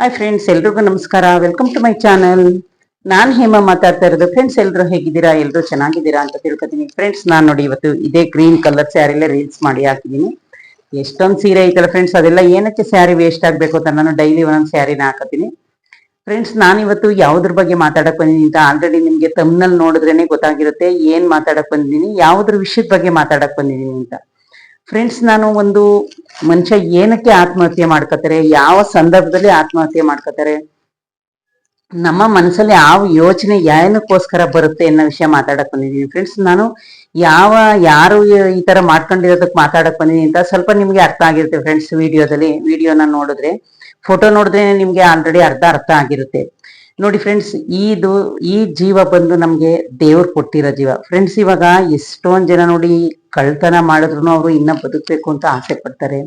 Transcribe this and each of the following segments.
Hi friends ಎಲ್ರಿಗೂ ನಮಸ್ಕಾರ. Welcome to my channel ನಾನು ಹೇಮ ಮಾತಾಡ್ತಾ ಇರೋದು. ಫ್ರೆಂಡ್ಸ್ ಎಲ್ರು ಹೇಗಿದ್ದೀರಾ? ಎಲ್ರು ಚೆನ್ನಾಗಿದ್ದೀರಾ ಅಂತ ತಿಳ್ಕೊತೀನಿ. ಫ್ರೆಂಡ್ಸ್ ನಾನು ನೋಡಿ ಇವತ್ತು ಇದೇ ಗ್ರೀನ್ ಕಲರ್ ಸ್ಯಾರಿಲೇ ರೀಲ್ಸ್ ಮಾಡಿ ಹಾಕಿದೀನಿ ಎಷ್ಟೊಂದು ಸೀರೆ ಐತಲ್ಲ ಫ್ರೆಂಡ್ಸ್ ಅದೆಲ್ಲ ಏನಕ್ಕೆ ಸ್ಯಾರಿ ವೇಸ್ಟ್ ಆಗಬೇಕು ಅಂತ ನಾನು ಡೈಲಿ ಒಂದೊಂದು ಸ್ಯಾರಿನ ಹಾಕತೀನಿ ಫ್ರೆಂಡ್ಸ್ ನಾನು ಇವತ್ತು ಯಾವ್ದ್ರ ಬಗ್ಗೆ ಮಾತಾಡಕ್ ಬಂದಿದ್ದೀನಿ ಅಂತ ಆಲ್ರೆಡಿ ನಿಮಗೆ ತಮ್ನಲ್ಲಿ ನೋಡಿದ್ರೇನೆ ಗೊತ್ತಾಗಿರುತ್ತೆ ಏನು ಮಾತಾಡಕ್ ಬಂದಿದ್ದೀನಿ, ಯಾವುದ್ರ ವಿಷಯದ ಬಗ್ಗೆ ಮಾತಾಡಕ್ ಬಂದಿದ್ದೀನಿ ಅಂತ. ಫ್ರೆಂಡ್ಸ್ ನಾನು ಒಂದು ಮನುಷ್ಯ ಏನಕ್ಕೆ ಆತ್ಮಹತ್ಯೆ ಮಾಡ್ಕೋತಾರೆ ಯಾವ ಸಂದರ್ಭದಲ್ಲಿ ಆತ್ಮಹತ್ಯೆ ಮಾಡ್ಕೋತಾರೆ ನಮ್ಮ ಮನಸ್ಸಲ್ಲಿ ಯಾವ ಯೋಚನೆ ಏನಕ್ಕೋಸ್ಕರ ಬರುತ್ತೆ ಅನ್ನೋ ವಿಷಯ ಮಾತಾಡಕ್ ಬಂದಿದ್ದೀನಿ. ಫ್ರೆಂಡ್ಸ್ ನಾನು ಯಾವ, ಯಾರು ಈ ತರ ಮಾಡ್ಕೊಂಡಿರೋದಕ್ಕೆ ಮಾತಾಡಕ್ ಬಂದಿದ್ದೀನಿ ಅಂತ ಸ್ವಲ್ಪ ನಿಮ್ಗೆ ಅರ್ಥ ಆಗಿರುತ್ತೆ. ಫ್ರೆಂಡ್ಸ್ ವಿಡಿಯೋದಲ್ಲಿ ವಿಡಿಯೋನ ನೋಡಿದ್ರೆ ಫೋಟೋ ನೋಡಿದ್ರೆ ನಿಮ್ಗೆ ಆಲ್ರೆಡಿ ಅರ್ಧ ಅರ್ಥ ಆಗಿರುತ್ತೆ. ನೋಡಿ ಫ್ರೆಂಡ್ಸ್ ಇದು ಈ ಜೀವ ಬಂದು ನಮ್ಗೆ ದೇವ್ರು ಕೊಟ್ಟಿರೋ ಜೀವ. ಫ್ರೆಂಡ್ಸ್ ಇವಾಗ ಎಷ್ಟೊಂದ್ ಜನ ನೋಡಿ ಕಳ್ತನ ಮಾಡಿದ್ರು ಅವರು ಇನ್ನ ಬದುಕ್ಬೇಕು ಅಂತ ಆಸೆ ಪಡ್ತಾರೆ.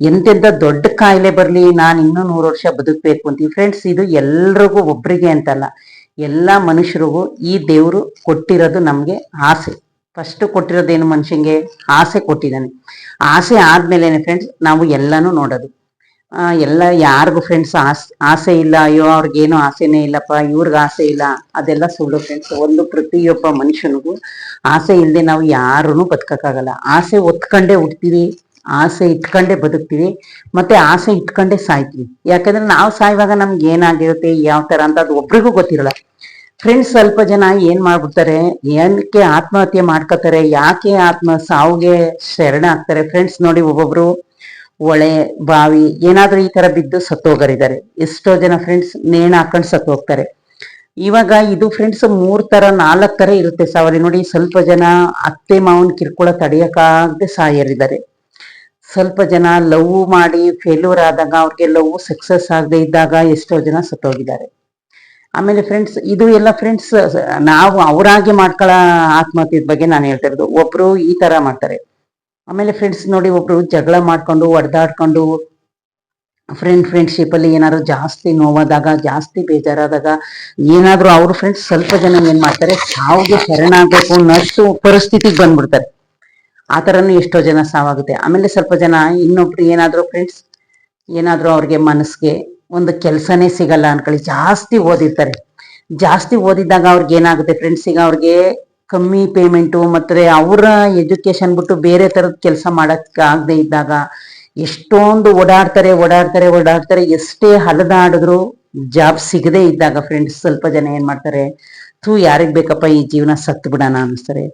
ಎಂತೆಂತ ದೊಡ್ಡ ಕಾಯಿಲೆ ಬರ್ಲಿ, ನಾನು ಇನ್ನೂ ನೂರು ವರ್ಷ ಬದುಕ್ಬೇಕು ಅಂತೀವಿ ಫ್ರೆಂಡ್ಸ್ ಇದು ಎಲ್ರಿಗೂ ಒಬ್ರಿಗೆ ಅಂತಲ್ಲ, ಎಲ್ಲಾ ಮನುಷ್ಯರಿಗೂ ಈ ದೇವ್ರು ಕೊಟ್ಟಿರೋದು ನಮ್ಗೆ ಆಸೆ. ಫಸ್ಟ್ ಕೊಟ್ಟಿರೋದೇನು ಮನುಷ್ಯಂಗೆ? ಆಸೆ ಕೊಟ್ಟಿದ್ದಾನೆ. ಆಸೆ ಆದ್ಮೇಲೆ ಫ್ರೆಂಡ್ಸ್ ನಾವು ಎಲ್ಲಾನು ನೋಡೋದು. ಎಲ್ಲ ಯಾರಿಗೂ ಫ್ರೆಂಡ್ಸ್ ಆಸ್, ಆಸೆ ಇಲ್ಲ, ಅಯ್ಯೋ ಅವ್ರಿಗೇನು ಆಸೆನೇ ಇಲ್ಲಪ್ಪ, ಇವ್ರಿಗೆ ಆಸೆ ಇಲ್ಲ, ಅದೆಲ್ಲ ಸುಳ್ಳು ಫ್ರೆಂಡ್ಸ್ ಒಂದು ಪ್ರತಿಯೊಬ್ಬ ಮನುಷ್ಯನಿಗೂ ಆಸೆ ಇಲ್ಲದೆ ನಾವು ಯಾರೂ ಬದುಕಕ್ಕಾಗಲ್ಲ. ಆಸೆ ಒತ್ಕೊಂಡೇ ಹುಡ್ತೀವಿ ಆಸೆ ಇಟ್ಕೊಂಡೇ ಬದುಕ್ತೀವಿ, ಮತ್ತೆ ಆಸೆ ಇಟ್ಕೊಂಡೇ ಸಾಯ್ತೀವಿ. ಯಾಕಂದ್ರೆ ನಾವು ಸಾಯುವಾಗ ನಮ್ಗೆ ಏನಾಗಿರುತ್ತೆ, ಯಾವ ತರ ಅಂತ ಅದು ಒಬ್ರಿಗೂ ಗೊತ್ತಿರಲ್ಲ. ಫ್ರೆಂಡ್ಸ್ ಸ್ವಲ್ಪ ಜನ ಏನ್ ಮಾಡ್ಬಿಡ್ತಾರೆ, ಏನಕ್ಕೆ ಆತ್ಮಹತ್ಯೆ ಮಾಡ್ಕೋತಾರೆ, ಯಾಕೆ ಆತ್ಮ ಸಾವಿಗೆ ಶರಣ ಆಗ್ತಾರೆ ಫ್ರೆಂಡ್ಸ್ ನೋಡಿ ಒಬ್ಬೊಬ್ರು ಹೊಳೆ ಬಾವಿ, ಏನಾದ್ರೂ ಈ ತರ ಬಿದ್ದು ಸತ್ತೋಗರಿದ್ದಾರೆ. ಎಷ್ಟೋ ಜನ ಫ್ರೆಂಡ್ಸ್ ನೇಣ ಹಾಕೊಂಡು ಸತ್ತು ಹೋಗ್ತಾರೆ ಇವಾಗ ಇದು ಫ್ರೆಂಡ್ಸ್ ಮೂರ್ ತರ, ನಾಲ್ಕ್ ತರ ಇರುತ್ತೆ. ಸಾವರಿ ನೋಡಿ, ಸ್ವಲ್ಪ ಜನ ಅತ್ತೆ ಮಾವನ್ ಕಿರ್ಕೊಳ ತಡೆಯಕ್ಕಾಗದೆ ಸಾಯರಿದ್ದಾರೆ. ಸ್ವಲ್ಪ ಜನ ಲವ್ ಮಾಡಿ ಫೇಲ್ಯೂರ್ ಆದಾಗ ಅವ್ರಿಗೆ ಲವ್ ಸಕ್ಸಸ್ ಆಗದೆ ಇದ್ದಾಗ ಎಷ್ಟೋ ಜನ ಸತ್ತೋಗಿದ್ದಾರೆ. ಆಮೇಲೆ ಫ್ರೆಂಡ್ಸ್ ಇದು ಎಲ್ಲ ಫ್ರೆಂಡ್ಸ್ ನಾವು ಅವರಾಗೆ ಮಾಡ್ಕೊಳ್ಳೋ ಆತ್ಮಹತ್ಯೆ ಬಗ್ಗೆ ನಾನು ಹೇಳ್ತಿರೋದು ಒಬ್ರು ಈ ತರ ಮಾಡ್ತಾರೆ. ಆಮೇಲೆ ಫ್ರೆಂಡ್ಸ್ ನೋಡಿ ಒಬ್ರು ಜಗಳ ಮಾಡ್ಕೊಂಡು, ಒಡೆದಾಡ್ಕೊಂಡು ಫ್ರೆಂಡ್ ಫ್ರೆಂಡ್ಶಿಪ್ ಅಲ್ಲಿ ಏನಾದ್ರು ಜಾಸ್ತಿ ನೋವಾದಾಗ, ಜಾಸ್ತಿ ಬೇಜಾರಾದಾಗ, ಏನಾದ್ರು ಅವ್ರ ಫ್ರೆಂಡ್ಸ್ ಸ್ವಲ್ಪ ಜನ ಏನ್ ಮಾಡ್ತಾರೆ, ಸಾವಿಗೆ ಶರಣಾಗಬೇಕು ಅನ್ನೋಷ್ಟು ಪರಿಸ್ಥಿತಿಗೆ ಬಂದ್ಬಿಡ್ತಾರೆ. ಆ ಥರನೂ ಎಷ್ಟೋ ಜನ ಸಾವಾಗುತ್ತೆ. ಆಮೇಲೆ ಸ್ವಲ್ಪ ಜನ ಇನ್ನೊಬ್ರು ಏನಾದ್ರು ಫ್ರೆಂಡ್ಸ್ ಏನಾದ್ರು ಅವ್ರಿಗೆ ಮನಸ್ಸಿಗೆ ಒಂದು ಕೆಲಸನೇ ಸಿಗಲ್ಲ ಅನ್ಕೊಳ್ಳಿ, ಜಾಸ್ತಿ ಓದಿರ್ತಾರೆ. ಜಾಸ್ತಿ ಓದಿದ್ದಾಗ ಅವ್ರಿಗೆ ಏನಾಗುತ್ತೆ ಫ್ರೆಂಡ್ಸಿಗೆ ಅವ್ರಿಗೆ ಕಮ್ಮಿ ಪೇಮೆಂಟು ಮತ್ತೆ ಅವರ ಎಜುಕೇಶನ್ ಬಿಟ್ಟು ಬೇರೆ ತರದ ಕೆಲಸ ಮಾಡಕ್ ಆಗದೆ ಇದ್ದಾಗ ಎಷ್ಟೊಂದು ಓಡಾಡ್ತಾರೆ ಓಡಾಡ್ತಾರೆ ಓಡಾಡ್ತಾರೆ, ಎಷ್ಟೇ ಹಲದಾಡಿದ್ರು ಜಾಬ್ ಸಿಗದೆ ಇದ್ದಾಗ ಫ್ರೆಂಡ್ಸ್ ಸ್ವಲ್ಪ ಜನ ಏನ್ ಮಾಡ್ತಾರೆ, ಥೂ ಯಾರಿಗ್ ಬೇಕಪ್ಪ ಈ ಜೀವನ ಸತ್ತು ಬಿಡೋಣ ಅನ್ನಿಸ್ತಾರೆ.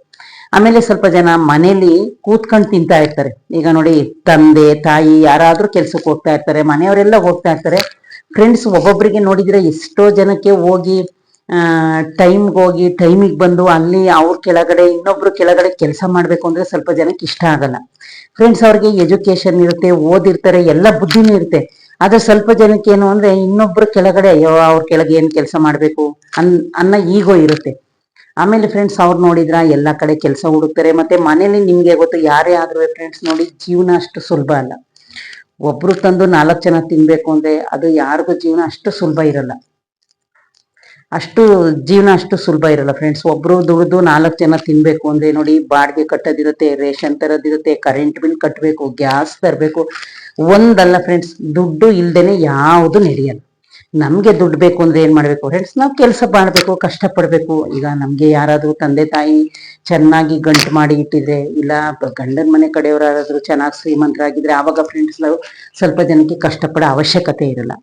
ಆಮೇಲೆ ಸ್ವಲ್ಪ ಜನ ಮನೇಲಿ ಕೂತ್ಕೊಂಡು ತಿಂತಾ ಇರ್ತಾರೆ. ಈಗ ನೋಡಿ ತಂದೆ, ತಾಯಿ ಯಾರಾದ್ರೂ ಕೆಲ್ಸಕ್ಕೆ ಹೋಗ್ತಾ ಇರ್ತಾರೆ, ಮನೆಯವರೆಲ್ಲ ಹೋಗ್ತಾ ಇರ್ತಾರೆ. ಫ್ರೆಂಡ್ಸ್ ಒಬ್ಬೊಬ್ಬರಿಗೆ ನೋಡಿದ್ರೆ ಎಷ್ಟೋ ಜನಕ್ಕೆ ಹೋಗಿ ಟೈಮ್ಗೆ ಹೋಗಿ ಟೈಮಿಗೆ ಬಂದು ಅಲ್ಲಿ ಅವ್ರ ಕೆಳಗಡೆ, ಇನ್ನೊಬ್ರು ಕೆಳಗಡೆ ಕೆಲಸ ಮಾಡ್ಬೇಕು ಅಂದ್ರೆ ಸ್ವಲ್ಪ ಜನಕ್ಕೆ ಇಷ್ಟ ಆಗಲ್ಲ. ಫ್ರೆಂಡ್ಸ್ ಅವ್ರಿಗೆ ಎಜುಕೇಶನ್ ಇರುತ್ತೆ, ಓದಿರ್ತಾರೆ, ಎಲ್ಲ ಬುದ್ಧಿನೂ ಇರುತ್ತೆ. ಆದ್ರೆ ಸ್ವಲ್ಪ ಜನಕ್ಕೆ ಏನು ಅಂದ್ರೆ ಇನ್ನೊಬ್ರು ಕೆಳಗಡೆ, ಅಯ್ಯೋ, ಅವ್ರ ಕೆಳಗೆ ಏನ್ ಕೆಲಸ ಮಾಡ್ಬೇಕು ಅನ್, ಅನ್ನ ಈಗೋ ಇರುತ್ತೆ. ಆಮೇಲೆ ಫ್ರೆಂಡ್ಸ್ ಅವ್ರು ನೋಡಿದ್ರ ಎಲ್ಲ ಕಡೆ ಕೆಲಸ ಹುಡುಕ್ತಾರೆ, ಮತ್ತೆ ಮನೇಲಿ ನಿಮ್ಗೆ ಗೊತ್ತು ಯಾರೇ ಆದ್ರೂ ಫ್ರೆಂಡ್ಸ್ ನೋಡಿ ಜೀವನ ಅಷ್ಟು ಸುಲಭ ಅಲ್ಲ. ಒಬ್ರು ತಂದು ನಾಲ್ಕು ಜನ ತಿನ್ಬೇಕು ಅಂದ್ರೆ ಅದು ಯಾರಿಗೂ ಜೀವನ ಅಷ್ಟು ಸುಲಭ ಇರಲ್ಲ. ಅಷ್ಟು ಜೀವನ ಅಷ್ಟು ಸುಲಭ ಇರಲ್ಲ ಫ್ರೆಂಡ್ಸ್ ಒಬ್ರು ದುಡಿದು ನಾಲ್ಕು ಜನ ತಿನ್ಬೇಕು ಅಂದ್ರೆ ನೋಡಿ ಬಾಡಿಗೆ ಕಟ್ಟೋದಿರುತ್ತೆ, ರೇಷನ್ ತರೋದಿರುತ್ತೆ ಕರೆಂಟ್ ಬಿಲ್ ಕಟ್ಟಬೇಕು ಗ್ಯಾಸ್ ತರಬೇಕು. ಒಂದಲ್ಲ ಫ್ರೆಂಡ್ಸ್ ದುಡ್ಡು ಇಲ್ದೇನೆ ಯಾವುದು ನಡೆಯಲ್ಲ. ನಮ್ಗೆ ದುಡ್ಡು ಬೇಕು ಅಂದ್ರೆ ಏನ್ ಮಾಡ್ಬೇಕು ಫ್ರೆಂಡ್ಸ್ ನಾವು ಕೆಲಸ ಮಾಡ್ಬೇಕು ಕಷ್ಟ ಪಡ್ಬೇಕು ಈಗ ನಮ್ಗೆ ಯಾರಾದ್ರೂ ತಂದೆ ತಾಯಿ ಚೆನ್ನಾಗಿ ಗಂಟು ಮಾಡಿ ಇಟ್ಟಿದ್ರೆ, ಇಲ್ಲ ಗಂಡನ ಮನೆ ಕಡೆಯವರಾದ್ರೂ ಚೆನ್ನಾಗಿ ಶ್ರೀಮಂತರಾಗಿದ್ರೆ, ಆವಾಗ ಫ್ರೆಂಡ್ಸ್ ನಾವು ಸ್ವಲ್ಪ ಜನಕ್ಕೆ ಕಷ್ಟಪಡೋ ಅವಶ್ಯಕತೆ ಇರಲ್ಲ.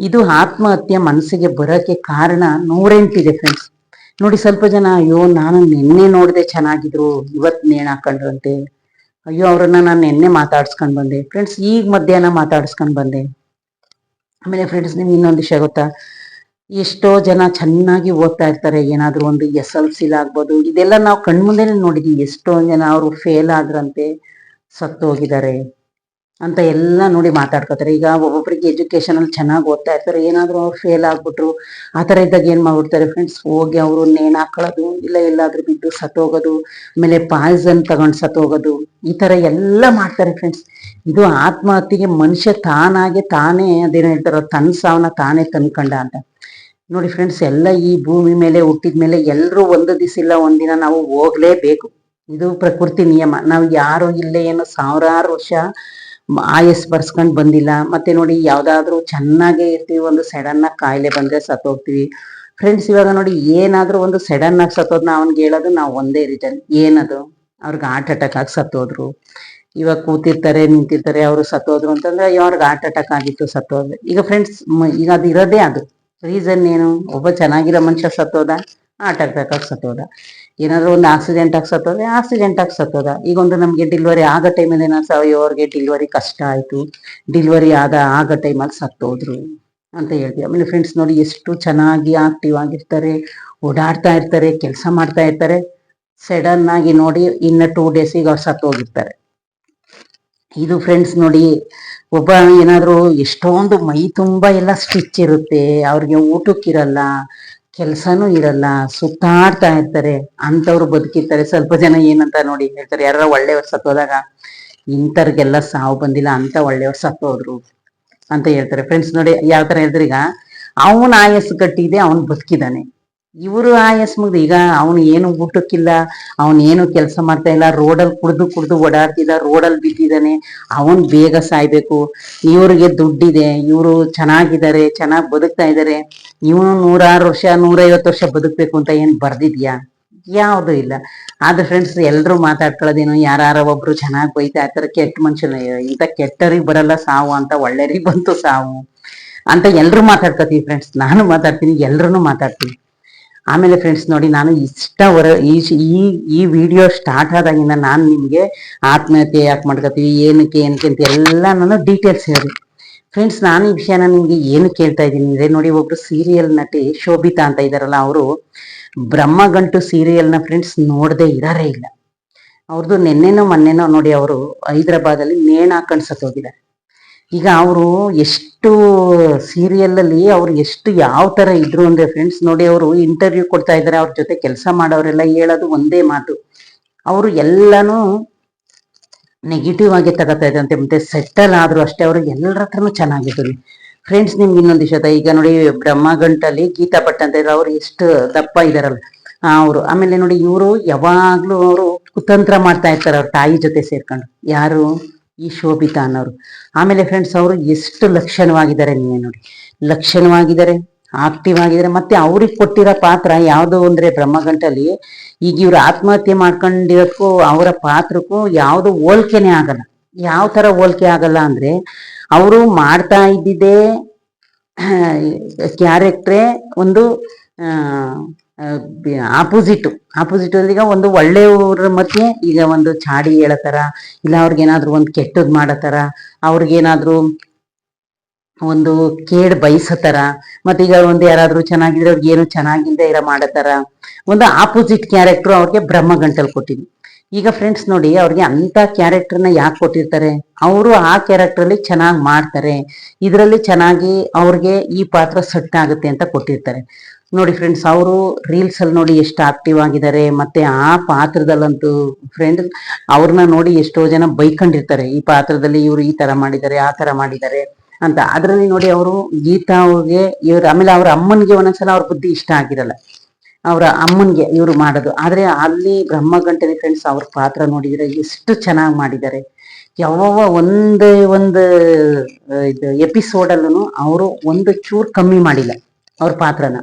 ಇದು ಆತ್ಮಹತ್ಯೆ ಮನಸ್ಸಿಗೆ ಬರೋಕೆ ಕಾರಣ ನೂರೆಂಟಿದೆ ಫ್ರೆಂಡ್ಸ್ ನೋಡಿ ಸ್ವಲ್ಪ ಜನ, ಅಯ್ಯೋ, ನಾನು ನಿನ್ನೆ ನೋಡಿದೆ ಚೆನ್ನಾಗಿದ್ರು ಇವತ್ ನೇಣ ಹಾಕೊಂಡ್ರಂತೆ. ಅಯ್ಯೋ, ಅವ್ರನ್ನ ನಾನು ನಿನ್ನೆ ಮಾತಾಡ್ಸ್ಕೊಂಡ್ ಬಂದೆ. ಫ್ರೆಂಡ್ಸ್ ಈಗ ಮಧ್ಯಾಹ್ನ ಮಾತಾಡ್ಸ್ಕೊಂಡ್ ಬಂದೆ. ಆಮೇಲೆ ಫ್ರೆಂಡ್ಸ್ ನಿಮ್ಗೆ ಇನ್ನೊಂದು ವಿಷಯ ಗೊತ್ತಾ? ಎಷ್ಟೋ ಜನ ಚೆನ್ನಾಗಿ ಓದ್ತಾ ಇರ್ತಾರೆ, ಏನಾದ್ರು ಒಂದು ಎಸ್ ಎಲ್ ಸಿಲ್ ಆಗ್ಬೋದು. ಇದೆಲ್ಲ ನಾವು ಕಣ್ಮುಂದೆನೆ ನೋಡಿದೀವಿ, ಎಷ್ಟೋ ಜನ ಅವರು ಫೇಲ್ ಆದ್ರಂತೆ ಸತ್ತು ಹೋಗಿದ್ದಾರೆ ಅಂತ ಎಲ್ಲ ನೋಡಿ ಮಾತಾಡ್ಕೋತಾರೆ. ಈಗ ಒಬ್ಬೊಬ್ಬರಿಗೆ ಎಜುಕೇಶನ್ ಅಲ್ಲಿ ಚೆನ್ನಾಗಿ ಓದ್ತಾ ಇರ್ತಾರೆ. ಏನಾದ್ರು ಅವ್ರು ಫೇಲ್ ಆಗ್ಬಿಟ್ರು, ಆ ತರ ಇದ್ದಾಗ ಏನ್ ಮಾಡ್ಬಿಡ್ತಾರೆ ಫ್ರೆಂಡ್ಸ್ ಹೋಗಿ ಅವರು ನೇಣ್ ಹಾಕೊಳ್ಳೋದು, ಇಲ್ಲ ಎಲ್ಲಾದ್ರೂ ಬಿದ್ದು ಸತ್ತೋಗೋದು, ಆಮೇಲೆ ಪಾಯ್ಸನ್ ತಗೊಂಡ್ ಸತ್ತೋಗೋದು, ಈ ತರ ಎಲ್ಲ ಮಾಡ್ತಾರೆ ಫ್ರೆಂಡ್ಸ್ ಇದು ಆತ್ಮಹತ್ಯೆಗೆ ಮನುಷ್ಯ ತಾನಾಗೆ ತಾನೇ ಅದೇನ ಹೇಳ್ತಾರೋ ತನ್ನ ಸಾವನ್ನ ತಾನೇ ತಂದ್ಕೊಂಡ ಅಂತ. ನೋಡಿ ಫ್ರೆಂಡ್ಸ್ ಎಲ್ಲ ಈ ಭೂಮಿ ಮೇಲೆ, ಹುಟ್ಟಿದ ಮೇಲೆ ಎಲ್ಲರೂ ಒಂದು ದಿವಸ ಇಲ್ಲ ಒಂದಿನ ನಾವು ಹೋಗ್ಲೇಬೇಕು. ಇದು ಪ್ರಕೃತಿ ನಿಯಮ. ನಾವು ಯಾರು ಇಲ್ಲೇ ಏನು ಸಾವಿರಾರು ವರ್ಷ ಆಯಸ್ ಬರ್ಸ್ಕೊಂಡ್ ಬಂದಿಲ್ಲ. ಮತ್ತೆ ನೋಡಿ ಯಾವ್ದಾದ್ರು ಚೆನ್ನಾಗೇ ಇರ್ತೀವಿ, ಒಂದು ಸಡನ್ ಆಗಿ ಕಾಯಿಲೆ ಬಂದ್ರೆ ಸತ್ತೋಗ್ತೀವಿ. ಫ್ರೆಂಡ್ಸ್ ಇವಾಗ ನೋಡಿ ಏನಾದ್ರೂ ಒಂದು ಸಡನ್ ಆಗಿ ಸತ್ತೋದ್ನ ಅವ್ನಿಗೆ ಹೇಳೋದು ನಾವು ಒಂದೇ ರೀಸನ್ ಏನದು? ಅವ್ರಿಗೆ ಹಾರ್ಟ್ ಅಟ್ಯಾಕ್ ಆಗಿ ಸತ್ತೋದ್ರು. ಇವಾಗ ಕೂತಿರ್ತಾರೆ, ನಿಂತಿರ್ತಾರೆ, ಅವರು ಸತ್ತೋದ್ರು ಅಂತಂದ್ರೆ ಅವ್ರಿಗೆ ಹಾರ್ಟ್ ಅಟ್ಯಾಕ್ ಆಗಿತ್ತು, ಸತ್ತೋದ್ರೆ. ಈಗ ಫ್ರೆಂಡ್ಸ್ ಈಗ ಅದು ಇರೋದೇ ಅದು. ರೀಸನ್ ಏನು? ಒಬ್ಬ ಚೆನ್ನಾಗಿರೋ ಮನುಷ್ಯ ಸತ್ತೋದ ಹಾರ್ಟ್ ಅಟ್ಯಾಕ್ ಆಗಿ ಸತ್ತೋದ. ಏನಾದ್ರು ಒಂದು ಆಕ್ಸಿಡೆಂಟ್ ಆಗಿ ಸತ್ತೋದ್ರೆ ಆಕ್ಸಿಡೆಂಟ್ ಆಗಿ ಸತ್ತೋದ ಈಗ ಒಂದು ನಮಗೆ ಡೆಲಿವರಿ ಆಗೋ ಟೈಮಲ್ಲಿ ಏನಾದ್ರು ಅಯ್ಯೋ ಅವ್ರಿಗೆ ಡೆಲಿವರಿ ಕಷ್ಟ ಆಯ್ತು. ಡೆಲಿವರಿ ಆದ, ಆಗೋ ಟೈಮಲ್ಲಿ ಸತ್ತೋದ್ರು ಅಂತ ಹೇಳ್ತೀವಿ. ಆಮೇಲೆ ಫ್ರೆಂಡ್ಸ್ ನೋಡಿ ಎಷ್ಟು ಚೆನ್ನಾಗಿ ಆಕ್ಟಿವ್ ಆಗಿರ್ತಾರೆ, ಓಡಾಡ್ತಾ ಇರ್ತಾರೆ, ಕೆಲಸ ಮಾಡ್ತಾ ಇರ್ತಾರೆ. ಸಡನ್ ಆಗಿ ನೋಡಿ ಇನ್ನ ಟೂ ಡೇಸಿಗೆ ಅವ್ರು ಸತ್ತೋಗಿರ್ತಾರೆ. ಇದು ಫ್ರೆಂಡ್ಸ್ ನೋಡಿ ಒಬ್ಬ ಏನಾದ್ರು ಎಷ್ಟೊಂದು ಮೈ ತುಂಬಾ ಎಲ್ಲ ಸ್ಟಿಚ್ ಇರುತ್ತೆ, ಅವ್ರಿಗೆ ಊಟಕ್ಕಿರಲ್ಲ ಕೆಲ್ಸನೂ ಇರಲ್ಲ, ಸುತ್ತಾಡ್ತಾ ಇರ್ತಾರೆ ಅಂತವ್ರು ಬದುಕಿರ್ತಾರೆ. ಸ್ವಲ್ಪ ಜನ ಏನಂತ ನೋಡಿ ಹೇಳ್ತಾರೆ ಯಾರ ಒಳ್ಳೆಯವ್ರು ಸತ್ತೋದಾಗ ಇಂಥವ್ರಿಗೆಲ್ಲ ಸಾವು ಬಂದಿಲ್ಲ ಅಂತ ಒಳ್ಳೆಯವ್ರು ಸತ್ತೋದ್ರು ಅಂತ ಹೇಳ್ತಾರೆ. ಫ್ರೆಂಡ್ಸ್ ನೋಡಿ ಯಾವ ತರ ಹೇಳಿದ್ರೆ ಈಗ? ಅವನ ಆಯಸ್ಸು ಕಟ್ಟಿದೆ, ಅವನು ಬದುಕಿದಾನೆ ಇವರು ಆಯಸ್ ಮುಗ್ದು, ಈಗ ಅವನು ಏನು ಊಟಕ್ಕಿಲ್ಲ, ಅವನ್ ಏನು ಕೆಲಸ ಮಾಡ್ತಾ ಇಲ್ಲ ರೋಡಲ್ಲಿ ಕುಡ್ದು ಕುಡ್ದು ಓಡಾಡ್ತಿದ್ದ ರೋಡಲ್ಲಿ ಬಿದ್ದಿದ್ದಾನೆ, ಅವನ್ ಬೇಗ ಸಾಯ್ಬೇಕು. ಇವ್ರಿಗೆ ದುಡ್ಡಿದೆ, ಇವರು ಚೆನ್ನಾಗಿದ್ದಾರೆ, ಚೆನ್ನಾಗಿ ಬದುಕ್ತಾ ಇದ್ದಾರೆ. ಇವನು ನೂರಾರು ವರ್ಷ, ನೂರೈವತ್ತು ವರ್ಷ ಬದುಕಬೇಕು ಅಂತ ಏನ್ ಬರ್ದಿದ್ಯಾ? ಯಾವುದು ಇಲ್ಲ. ಆದ್ರೆ ಫ್ರೆಂಡ್ಸ್ ಎಲ್ರು ಮಾತಾಡ್ಕೊಳ್ಳೋದೇನು ಯಾರ ಒಬ್ರು ಚೆನ್ನಾಗಿ ಬೈತಾ ಇರ್ತಾರೆ, ಕೆಟ್ಟ ಮನುಷ್ಯನ, ಇಂಥ ಕೆಟ್ಟರಿಗೆ ಬರಲ್ಲ ಸಾವು ಅಂತ ಒಳ್ಳೆಯರಿಗೆ ಬಂತು ಸಾವು ಅಂತ ಎಲ್ಲರೂ ಮಾತಾಡ್ಕೊತೀವಿ ಫ್ರೆಂಡ್ಸ್ ನಾನು ಮಾತಾಡ್ತೀನಿ ಎಲ್ರು ಮಾತಾಡ್ತೀನಿ. ಆಮೇಲೆ ಫ್ರೆಂಡ್ಸ್ ನೋಡಿ ನಾನು ಇಷ್ಟ ಹೊರ ಈ ಈ ವಿಡಿಯೋ ಸ್ಟಾರ್ಟ್ ಆದಾಗಿಂದ ನಾನು ನಿಮಗೆ ಆತ್ಮಹತ್ಯೆ ಯಾಕೆ ಮಾಡ್ಕೋತೀವಿ ಏನಕ್ಕೆ ಏನಕ್ಕೆ ಅಂತ ಎಲ್ಲ ನಾನು ಡೀಟೇಲ್ಸ್ ಹೇಳಿ ಫ್ರೆಂಡ್ಸ್ ನಾನು ಈ ವಿಷಯನ ನಿಮ್ಗೆ ಏನು ಕೇಳ್ತಾ ಇದ್ದೀನಿ ಅಂದ್ರೆ ನೋಡಿ ಒಬ್ರು ಸೀರಿಯಲ್ ನಟಿ ಶೋಭಿತಾ ಅಂತ ಇದ್ದಾರಲ್ಲ ಅವರು, ಬ್ರಹ್ಮಗಂಟು ಸೀರಿಯಲ್ನ ಫ್ರೆಂಡ್ಸ್ ನೋಡದೆ ಇರಾರೇ ಇಲ್ಲ ಅವ್ರದ್ದು ನಿನ್ನೆನೋ ಮೊನ್ನೆನೋ ನೋಡಿ ಅವರು ಹೈದರಾಬಾದಲ್ಲಿ ನೇಣ ಹಾಕೊಂಡು ಸತ್ತೋಗಿದ್ದಾರೆ ಈಗ ಅವರು ಎಷ್ಟು ಸೀರಿಯಲ್ ಅಲ್ಲಿ ಅವ್ರು ಎಷ್ಟು ಯಾವ ತರ ಇದ್ರು ಅಂದ್ರೆ ಫ್ರೆಂಡ್ಸ್ ನೋಡಿ ಅವರು ಇಂಟರ್ವ್ಯೂ ಕೊಡ್ತಾ ಇದ್ದಾರೆ ಅವ್ರ ಜೊತೆ ಕೆಲಸ ಮಾಡೋರೆಲ್ಲ ಹೇಳೋದು ಒಂದೇ ಮಾತು. ಅವರು ಎಲ್ಲಾನು ನೆಗೆಟಿವ್ ಆಗಿ ತಗೋತಾ ಇದ್ದಂತೆ ಮತ್ತೆ ಸೆಟಲ್ ಆದ್ರು ಅಷ್ಟೇ, ಅವರು ಎಲ್ಲರ ಹತ್ರನೂ ಚೆನ್ನಾಗಿದ್ರು ಫ್ರೆಂಡ್ಸ್ ನಿಮ್ಗೆ ಇನ್ನೊಂದು ವಿಷಯ ಈಗ ನೋಡಿ ಬ್ರಹ್ಮಗಂಟಲ್ಲಿ ಗೀತಾ ಭಟ್ ಅಂತ ಇದ್ರು ಅವ್ರು ಎಷ್ಟು ದಪ್ಪ ಇದಾರಲ್ಲ ಅವರು, ಆಮೇಲೆ ನೋಡಿ ಇವರು ಯಾವಾಗ್ಲೂ ಅವರು ಕುತಂತ್ರ ಮಾಡ್ತಾ ಇರ್ತಾರೆ ಅವ್ರ ತಾಯಿ ಜೊತೆ ಸೇರ್ಕೊಂಡು. ಯಾರು? ಈ ಶೋಭಿತಾ ಅನ್ನೋರು. ಆಮೇಲೆ ಫ್ರೆಂಡ್ಸ್ ಅವರು ಎಷ್ಟು ಲಕ್ಷಣವಾಗಿದ್ದಾರೆ ನೀವು ನೋಡಿ. ಲಕ್ಷಣವಾಗಿದ್ದಾರೆ ಆಕ್ಟಿವ್ ಆಗಿದ್ದಾರೆ, ಮತ್ತೆ ಅವ್ರಿಗೆ ಕೊಟ್ಟಿರೋ ಪಾತ್ರ ಯಾವುದು ಅಂದ್ರೆ ಬ್ರಹ್ಮಗಂಟಲ್ಲಿ ಈಗ ಇವ್ರು ಆತ್ಮಹತ್ಯೆ ಮಾಡ್ಕೊಂಡಿರೋಕ್ಕೂ ಅವರ ಪಾತ್ರಕ್ಕೂ ಯಾವುದು ಹೋಲ್ಕೆನೆ ಆಗಲ್ಲ. ಯಾವ ತರ ಹೋಲ್ಕೆ ಆಗಲ್ಲ ಅಂದ್ರೆ ಅವರು ಮಾಡ್ತಾ ಇದ್ದಿದ್ದೇ ಕ್ಯಾರೆಕ್ಟ್ರೇ ಒಂದು ಆಪೋಸಿಟ್ ಆಪೋಸಿಟ್ ಈಗ ಒಂದು ಒಳ್ಳೆಯವ್ರ ಮಧ್ಯೆ ಈಗ ಒಂದು ಚಾಡಿ ಹೇಳತರ ಇಲ್ಲ ಅವ್ರಿಗೇನಾದ್ರು ಒಂದು ಕೆಟ್ಟದ್ ಮಾಡತರ ಅವ್ರಿಗೇನಾದ್ರೂ ಒಂದು ಕೇಡ್ ಬಯಸತರ ಮತ್ತೆ ಈಗ ಒಂದು ಯಾರಾದ್ರೂ ಚೆನ್ನಾಗಿದ್ರೆ ಅವ್ರಿಗೆ ಏನು ಚೆನ್ನಾಗಿಲ್ಲದೆ ಇರ ಮಾಡತರ ಒಂದು ಆಪೋಸಿಟ್ ಕ್ಯಾರೆಕ್ಟರ್ ಅವ್ರಿಗೆ ಬ್ರಹ್ಮ ಗಂಟಲ್ ಕೊಟ್ಟಿದ್ವಿ ಈಗ ಫ್ರೆಂಡ್ಸ್ ನೋಡಿ ಅವ್ರಿಗೆ ಅಂತ ಕ್ಯಾರೆಕ್ಟರ್ನ ಯಾಕೆ ಕೊಟ್ಟಿರ್ತಾರೆ? ಅವರು ಆ ಕ್ಯಾರೆಕ್ಟರ್ ಅಲ್ಲಿ ಚೆನ್ನಾಗಿ ಮಾಡ್ತಾರೆ. ಇದರಲ್ಲಿ ಚೆನ್ನಾಗಿ ಅವ್ರಿಗೆ ಈ ಪಾತ್ರ ಸೆಟ್ ಆಗುತ್ತೆ ಅಂತ ಕೊಟ್ಟಿರ್ತಾರೆ. ನೋಡಿ ಫ್ರೆಂಡ್ಸ್ ಅವರು ರೀಲ್ಸ್ ಅಲ್ಲಿ ನೋಡಿ ಎಷ್ಟು ಆಕ್ಟಿವ್ ಆಗಿದ್ದಾರೆ, ಮತ್ತೆ ಆ ಪಾತ್ರದಲ್ಲಂತೂ ಫ್ರೆಂಡ್ ಅವ್ರನ್ನ ನೋಡಿ ಎಷ್ಟೋ ಜನ ಬೈಕೊಂಡಿರ್ತಾರೆ. ಈ ಪಾತ್ರದಲ್ಲಿ ಇವರು ಈ ತರ ಮಾಡಿದ್ದಾರೆ, ಆ ತರ ಮಾಡಿದ್ದಾರೆ ಅಂತ. ಅದ್ರಲ್ಲಿ ನೋಡಿ ಅವರು ಗೀತಾ ಅವ್ರಿಗೆ, ಇವ್ರ ಆಮೇಲೆ ಅವ್ರ ಅಮ್ಮನಿಗೆ ಒಂದೊಂದ್ಸಲ ಅವ್ರ ಬುದ್ಧಿ ಇಷ್ಟ ಆಗಿರಲ್ಲ. ಅವರ ಅಮ್ಮನ್ಗೆ ಇವರು ಮಾಡೋದು. ಆದ್ರೆ ಅಲ್ಲಿ ಬ್ರಹ್ಮ ಗಂಟಲಿ ಫ್ರೆಂಡ್ಸ್ ಅವ್ರ ಪಾತ್ರ ನೋಡಿದ್ರೆ ಎಷ್ಟು ಚೆನ್ನಾಗಿ ಮಾಡಿದ್ದಾರೆ. ಯಾವ ಒಂದೇ ಒಂದು ಇದು ಎಪಿಸೋಡ್ ಅಲ್ಲೂ ಅವರು ಒಂದು ಚೂರ್ ಕಮ್ಮಿ ಮಾಡಿಲ್ಲ ಅವ್ರ ಪಾತ್ರನ.